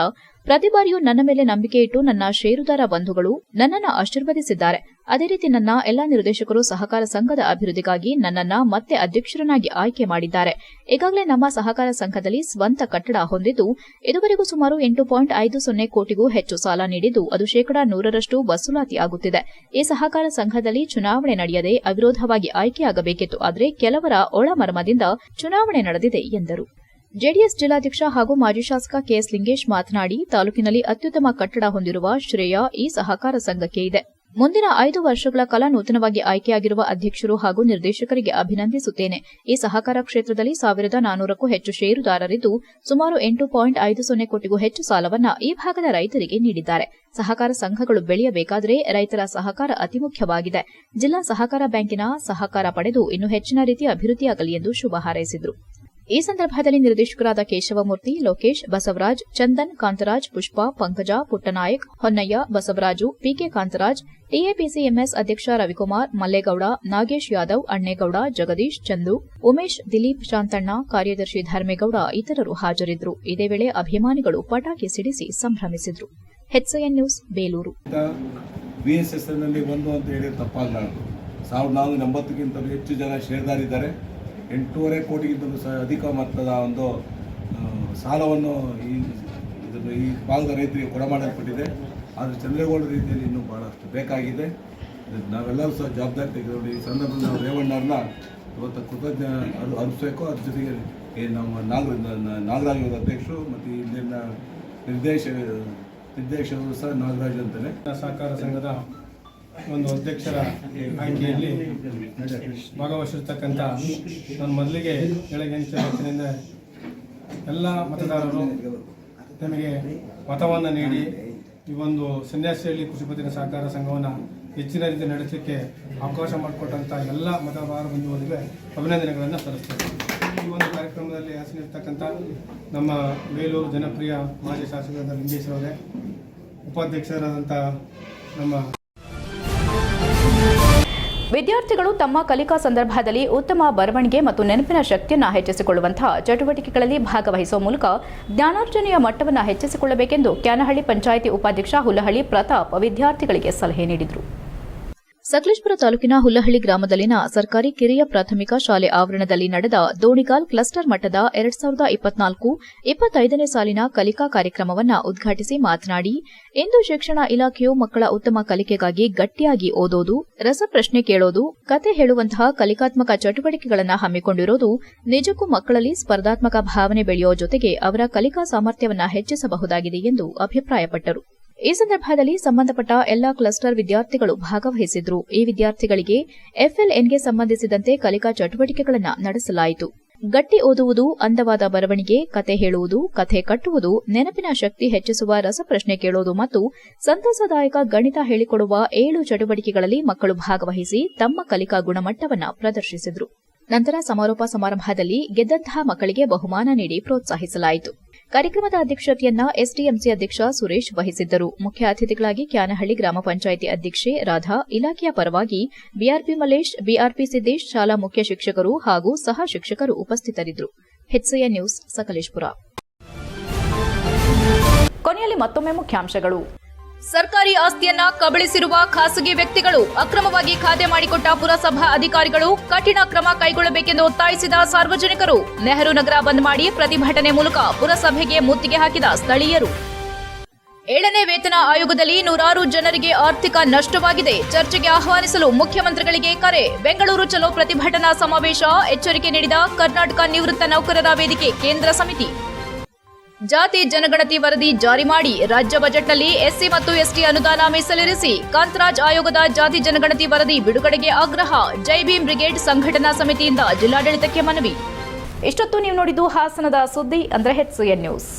ಪ್ರತಿ ಬಾರಿಯೂ ನನ್ನ ಮೇಲೆ ನಂಬಿಕೆ ಇಟ್ಟು ನನ್ನ ಷೇರುದಾರ ಬಂಧುಗಳು ನನ್ನನ್ನು ಆಶೀರ್ವದಿಸಿದ್ದಾರೆ. ಅದೇ ರೀತಿ ನನ್ನ ಎಲ್ಲಾ ನಿರ್ದೇಶಕರು ಸಹಕಾರ ಸಂಘದ ಅಭಿವೃದ್ಧಿಗಾಗಿ ನನ್ನನ್ನ ಮತ್ತೆ ಅಧ್ಯಕ್ಷರನ್ನಾಗಿ ಆಯ್ಕೆ ಮಾಡಿದ್ದಾರೆ. ಈಗಾಗಲೇ ನಮ್ಮ ಸಹಕಾರ ಸಂಘದಲ್ಲಿ ಸ್ವಂತ ಕಟ್ಟಡ ಹೊಂದಿದ್ದು, ಇದುವರೆಗೂ ಸುಮಾರು ಎಂಟು ಪಾಯಿಂಟ್ ಐದು ಸೊನ್ನೆ ಕೋಟಿಗೂ ಹೆಚ್ಚು ಸಾಲ ನೀಡಿದ್ದು, ಅದು ಶೇಕಡಾ ನೂರರಷ್ಟು ವಸೂಲಾತಿ ಆಗುತ್ತಿದೆ. ಈ ಸಹಕಾರ ಸಂಘದಲ್ಲಿ ಚುನಾವಣೆ ನಡೆಯದೆ ಅವಿರೋಧವಾಗಿ ಆಯ್ಕೆಯಾಗಬೇಕಿತ್ತು, ಆದರೆ ಕೆಲವರ ಒಳಮರ್ಮದಿಂದ ಚುನಾವಣೆ ನಡೆದಿದೆ ಎಂದರು. ಜೆಡಿಎಸ್ ಜಿಲ್ಲಾಧ್ಯಕ್ಷ ಹಾಗೂ ಮಾಜಿ ಶಾಸಕ ಕೆಎಸ್ ಲಿಂಗೇಶ್ ಮಾತನಾಡಿ, ತಾಲೂಕಿನಲ್ಲಿ ಅತ್ಯುತ್ತಮ ಕಟ್ಟಡ ಹೊಂದಿರುವ ಶ್ರೇಯ ಈ ಸಹಕಾರ ಸಂಘಕ್ಕೆ ಇದೆ. ಮುಂದಿನ ಐದು ವರ್ಷಗಳ ಕಾಲ ನೂತನವಾಗಿ ಆಯ್ಕೆಯಾಗಿರುವ ಅಧ್ಯಕ್ಷರು ಹಾಗೂ ನಿರ್ದೇಶಕರಿಗೆ ಅಭಿನಂದಿಸುತ್ತೇನೆ. ಈ ಸಹಕಾರ ಕ್ಷೇತ್ರದಲ್ಲಿ ಸಾವಿರದ ನಾನೂರಕ್ಕೂ ಹೆಚ್ಚು ಷೇರುದಾರರಿದ್ದು, ಸುಮಾರು ಎಂಟು ಪಾಯಿಂಟ್ ಐದು ಸೊನ್ನೆ ಕೋಟಿಗೂ ಹೆಚ್ಚು ಸಾಲವನ್ನ ಈ ಭಾಗದ ರೈತರಿಗೆ ನೀಡಿದ್ದಾರೆ. ಸಹಕಾರ ಸಂಘಗಳು ಬೆಳೆಯಬೇಕಾದರೆ ರೈತರ ಸಹಕಾರ ಅತಿ ಮುಖ್ಯವಾಗಿದೆ. ಜಿಲ್ಲಾ ಸಹಕಾರ ಬ್ಯಾಂಕಿನ ಸಹಕಾರ ಪಡೆದು ಇನ್ನೂ ಹೆಚ್ಚಿನ ರೀತಿ ಅಭಿವೃದ್ಧಿಯಾಗಲಿ ಎಂದು ಶುಭ ಹಾರೈಸಿದರು. ಈ ಸಂದರ್ಭದಲ್ಲಿ ನಿರ್ದೇಶಕರಾದ ಕೇಶವಮೂರ್ತಿ, ಲೋಕೇಶ್, ಬಸವರಾಜ್, ಚಂದನ್, ಕಾಂತರಾಜ್, ಪುಷ್ಪ, ಪಂಕಜ, ಪುಟ್ಟನಾಯಕ್, ಹೊನ್ನಯ್ಯ, ಬಸವರಾಜು, ಪಿಕೆ ಕಾಂತರಾಜ್, ಟಿಎಪಿಸಿಎಂಎಸ್ ಅಧ್ಯಕ್ಷ ರವಿಕುಮಾರ್, ಮಲ್ಲೇಗೌಡ, ನಾಗೇಶ್ ಯಾದವ್, ಅಣ್ಣೇಗೌಡ, ಜಗದೀಶ್, ಚಂದು, ಉಮೇಶ್, ದಿಲೀಪ್ ಶಾಂತಣ್ಣ, ಕಾರ್ಯದರ್ಶಿ ಧರ್ಮೇಗೌಡ ಇತರರು ಹಾಜರಿದ್ದರು. ಇದೇ ವೇಳೆ ಅಭಿಮಾನಿಗಳು ಪಟಾಕಿ ಸಿಡಿಸಿ ಸಂಭ್ರಮಿಸಿದರು. HN news, Belur. ಒಂದು ಅಂತ ಹೇಳಿ ತಪ್ಪಾಗಲಾರದು. ಸಾವಿರದ ನಾನ್ನೂರ ಎಂಬತ್ತಕ್ಕಿಂತಲೂ ಹೆಚ್ಚು ಜನ ಷೇರ್ದಾರಿದ್ದಾರೆ. ಎಂಟೂವರೆ ಕೋಟಿಗಿಂತಲೂ ಸಹ ಅಧಿಕ ಮೊತ್ತದ ಒಂದು ಸಾಲವನ್ನು ಈ, ಇದನ್ನು ಈ ಭಾಗದ ರೈತರಿಗೆ ಕೊಡಮಾಡಲ್ಪಟ್ಟಿದೆ ಆದರೆ ಚಂದ್ರೇಗೌಡ ರೀತಿಯಲ್ಲಿ ಇನ್ನೂ ಭಾಳಷ್ಟು ಬೇಕಾಗಿದೆ. ನಾವೆಲ್ಲರೂ ಸಹ ಜವಾಬ್ದಾರಿ ತೆಗೆದುಕೊಂಡು ಈ ಸಂದರ್ಭದಲ್ಲಿ ನಾವು ರೇವಣ್ಣವ್ರನ್ನ ಇವತ್ತು ಕೃತಜ್ಞ ಅದು ಅರ್ಪಿಸಬೇಕು. ಅದ್ರ ಜೊತೆಗೆ ನಮ್ಮ ನಾಗರ ನಾಗರಾಜ್ ಅವರ ಅಧ್ಯಕ್ಷರು ಮತ್ತು ಇಲ್ಲಿನ ನಿರ್ದೇಶ, ನಿರ್ದೇಶಕರು ಸಹ ನಾಗರಾಜ್ ಅಂತಲೇ. ಸಹಕಾರ ಸಂಘದ ಒಂದು ಅಧ್ಯಕ್ಷರ ಆಯ್ಕೆಯಲ್ಲಿ ಭಾಗವಹಿಸಿರ್ತಕ್ಕಂಥ ನಾನು ಮೊದಲಿಗೆ ಬೆಳಗ್ಗೆ ಹೆಚ್ಚಿನಿಂದ ಎಲ್ಲ ಮತದಾರರು ನಮಗೆ ಮತವನ್ನು ನೀಡಿ ಈ ಒಂದು ಸನ್ಯಾಸಿಯಲ್ಲಿ ಕೃಷಿ ಪತ್ತಿನ ಸಹಕಾರ ಸಂಘವನ್ನು ಹೆಚ್ಚಿನ ರೀತಿ ನಡೆಸಲಿಕ್ಕೆ ಅವಕಾಶ ಮಾಡಿಕೊಟ್ಟಂಥ ಎಲ್ಲ ಮತದಾರ ಬಂಧುಗಳಿಗೆ ಅಭಿನಂದನೆಗಳನ್ನು ಸಲ್ಲಿಸ್ತೇನೆ. ಈ ಒಂದು ಕಾರ್ಯಕ್ರಮದಲ್ಲಿ ಹಾಸನಿರ್ತಕ್ಕಂಥ ನಮ್ಮ ಬೇಲೂರು ಜನಪ್ರಿಯ ಮಾಜಿ ಶಾಸಕರಾದ ಲಿಂಗೇಶ್ವರೇ ಉಪಾಧ್ಯಕ್ಷರಾದಂಥ ನಮ್ಮ ವಿದ್ಯಾರ್ಥಿಗಳು ತಮ್ಮ ಕಲಿಕಾ ಸಂದರ್ಭದಲ್ಲಿ ಉತ್ತಮ ಬರವಣಿಗೆ ಮತ್ತು ನೆನಪಿನ ಶಕ್ತಿಯನ್ನು ಹೆಚ್ಚಿಸಿಕೊಳ್ಳುವಂತಹ ಚಟುವಟಿಕೆಗಳಲ್ಲಿ ಭಾಗವಹಿಸುವ ಮೂಲಕ ಜ್ಞಾನಾರ್ಜನೆಯ ಮಟ್ಟವನ್ನು ಹೆಚ್ಚಿಸಿಕೊಳ್ಳಬೇಕೆಂದು ಕ್ಯಾನಹಳ್ಳಿ ಪಂಚಾಯಿತಿ ಉಪಾಧ್ಯಕ್ಷ ಹುಲಹಳ್ಳಿ ಪ್ರತಾಪ್ ವಿದ್ಯಾರ್ಥಿಗಳಿಗೆ ಸಲಹೆ ನೀಡಿದರು. ಸಕಲೇಶ್ಪುರ ತಾಲೂಕಿನ ಹುಲ್ಲಹಳ್ಳಿ ಗ್ರಾಮದಲ್ಲಿನ ಸರ್ಕಾರಿ ಕಿರಿಯ ಪ್ರಾಥಮಿಕ ಶಾಲೆ ಆವರಣದಲ್ಲಿ ನಡೆದ ದೋಣಿಗಾಲ್ ಕ್ಲಸ್ಟರ್ ಮಟ್ಟದ ಎರಡ್ ಸಾವಿರದ ಇಪ್ಪತ್ನಾಲ್ಕು ಇಪ್ಪತ್ತೈದನೇ ಸಾಲಿನ ಕಲಿಕಾ ಕಾರ್ಯಕ್ರಮವನ್ನು ಉದ್ಘಾಟಿಸಿ ಮಾತನಾಡಿ, ಇಂದು ಶಿಕ್ಷಣ ಇಲಾಖೆಯು ಮಕ್ಕಳ ಉತ್ತಮ ಕಲಿಕೆಗಾಗಿ ಗಟ್ಟಿಯಾಗಿ ಓದೋದು, ರಸಪ್ರಶ್ನೆ ಕೇಳೋದು, ಕತೆ ಹೇಳುವಂತಹ ಕಲಿಕಾತ್ಮಕ ಚಟುವಟಿಕೆಗಳನ್ನು ಹಮ್ಮಿಕೊಂಡಿರೋದು ನಿಜಕ್ಕೂ ಮಕ್ಕಳಲ್ಲಿ ಸ್ಪರ್ಧಾತ್ಮಕ ಭಾವನೆ ಬೆಳೆಯುವ ಜೊತೆಗೆ ಅವರ ಕಲಿಕಾ ಸಾಮರ್ಥ್ಯವನ್ನು ಹೆಚ್ಚಿಸಬಹುದಾಗಿದೆ ಎಂದು ಅಭಿಪ್ರಾಯಪಟ್ಟರು. ಈ ಸಂದರ್ಭದಲ್ಲಿ ಸಂಬಂಧಪಟ್ಟ ಎಲ್ಲಾ ಕ್ಲಸ್ಟರ್ ವಿದ್ಯಾರ್ಥಿಗಳು ಭಾಗವಹಿಸಿದ್ರು. ಈ ವಿದ್ಯಾರ್ಥಿಗಳಿಗೆ ಎಫ್ಎಲ್ಎನ್ಗೆ ಸಂಬಂಧಿಸಿದಂತೆ ಕಲಿಕಾ ಚಟುವಟಿಕೆಗಳನ್ನು ನಡೆಸಲಾಯಿತು. ಗಟ್ಟಿ ಓದುವುದು, ಅಂದವಾದ ಬರವಣಿಗೆ, ಕತೆ ಹೇಳುವುದು, ಕಥೆ ಕಟ್ಟುವುದು, ನೆನಪಿನ ಶಕ್ತಿ ಹೆಚ್ಚಿಸುವ ರಸಪ್ರಶ್ನೆ ಕೇಳುವುದು ಮತ್ತು ಸಂತಸದಾಯಕ ಗಣಿತ ಹೇಳಿಕೊಡುವ ಏಳು ಚಟುವಟಿಕೆಗಳಲ್ಲಿ ಮಕ್ಕಳು ಭಾಗವಹಿಸಿ ತಮ್ಮ ಕಲಿಕಾ ಗುಣಮಟ್ಟವನ್ನು ಪ್ರದರ್ಶಿಸಿದರು. ನಂತರ ಸಮಾರೋಪ ಸಮಾರಂಭದಲ್ಲಿ ಗೆದ್ದಂತಹ ಮಕ್ಕಳಿಗೆ ಬಹುಮಾನ ನೀಡಿ ಪ್ರೋತ್ಸಾಹಿಸಲಾಯಿತು. ಕಾರ್ಯಕ್ರಮದ ಅಧ್ಯಕ್ಷತೆಯನ್ನ ಎಸ್ಡಿಎಂಸಿ ಅಧ್ಯಕ್ಷ ಸುರೇಶ್ ವಹಿಸಿದ್ದರು. ಮುಖ್ಯ ಅತಿಥಿಗಳಾಗಿ ಕ್ಯಾನಹಳ್ಳಿ ಗ್ರಾಮ ಪಂಚಾಯಿತಿ ಅಧ್ಯಕ್ಷೆ ರಾಧಾ, ಇಲಾಖೆಯ ಪರವಾಗಿ ಬಿಆರ್ಪಿ ಮಲೇಶ್, ಬಿಆರ್ಪಿ ಸಿದ್ದೇಶ್, ಶಾಲಾ ಮುಖ್ಯ ಶಿಕ್ಷಕರು ಹಾಗೂ ಸಹ ಶಿಕ್ಷಕರು ಉಪಸ್ಥಿತರಿದ್ದರು. ನ್ಯೂಸ್, ಸಕಲೇಶ್ಪುರ. ಕೊನೆಯಲ್ಲಿ ಮತ್ತೊಮ್ಮೆ ಮುಖ್ಯಾಂಶಗಳು. ಸರ್ಕಾರಿ ಆಸ್ತಿಯನ್ನ ಕಬಳಿಸಿರುವ ಖಾಸಗಿ ವ್ಯಕ್ತಿಗಳು ಅಕ್ರಮವಾಗಿ ಖಾತೆ ಮಾಡಿಕೊಟ್ಟ ಪುರಸಭಾ ಅಧಿಕಾರಿಗಳು ಕಠಿಣ ಕ್ರಮ ಕೈಗೊಳ್ಳಬೇಕೆಂದು ಒತ್ತಾಯಿಸಿದ ಸಾರ್ವಜನಿಕರು ನೆಹರು ನಗರ ಬಂದ್ ಮಾಡಿ ಪ್ರತಿಭಟನೆ ಮೂಲಕ ಪುರಸಭೆಗೆ ಮುತ್ತಿಗೆ ಹಾಕಿದ ಸ್ಥಳೀಯರು. ಏಳನೇ ವೇತನ ಆಯೋಗದಲ್ಲಿ ನೂರಾರು ಜನರಿಗೆ ಆರ್ಥಿಕ ನಷ್ಟವಾಗಿದೆ. ಚರ್ಚೆಗೆ ಆಹ್ವಾನಿಸಲು ಮುಖ್ಯಮಂತ್ರಿಗಳಿಗೆ ಕರೆ. ಬೆಂಗಳೂರು ಚಲೋ ಪ್ರತಿಭಟನಾ ಸಮಾವೇಶ ಎಚ್ಚರಿಕೆ ನೀಡಿದ ಕರ್ನಾಟಕ ನಿವೃತ್ತ ನೌಕರರ ವೇದಿಕೆ ಕೇಂದ್ರ ಸಮಿತಿ. ಜಾತಿ ಜನಗಣತಿ ವರದಿ ಜಾರಿ ಮಾಡಿ ರಾಜ್ಯ ಬಜೆಟ್ನಲ್ಲಿ ಎಸ್ಸಿ ಮತ್ತು ಎಸ್ಟಿ ಅನುದಾನ ಮೀಸಲಿರಿಸಿ ಕಾಂತರಾಜ್ ಆಯೋಗದ ಜಾತಿ ಜನಗಣತಿ ವರದಿ ಬಿಡುಗಡೆಗೆ ಆಗ್ರಹ ಜೈ ಭೀಮ್ ಬ್ರಿಗೇಡ್ ಸಂಘಟನಾ ಸಮಿತಿಯಿಂದ ಜಿಲ್ಲಾಡಳಿತಕ್ಕೆ ಮನವಿ. ಇಷ್ಟೊತ್ತು ನೀವು ನೋಡಿದ್ದು ಹಾಸನದ ಸುದ್ದಿ ಅಂದ್ರೆ ಹೆಚ್ಸಿಎನ್ ನ್ಯೂಸ್.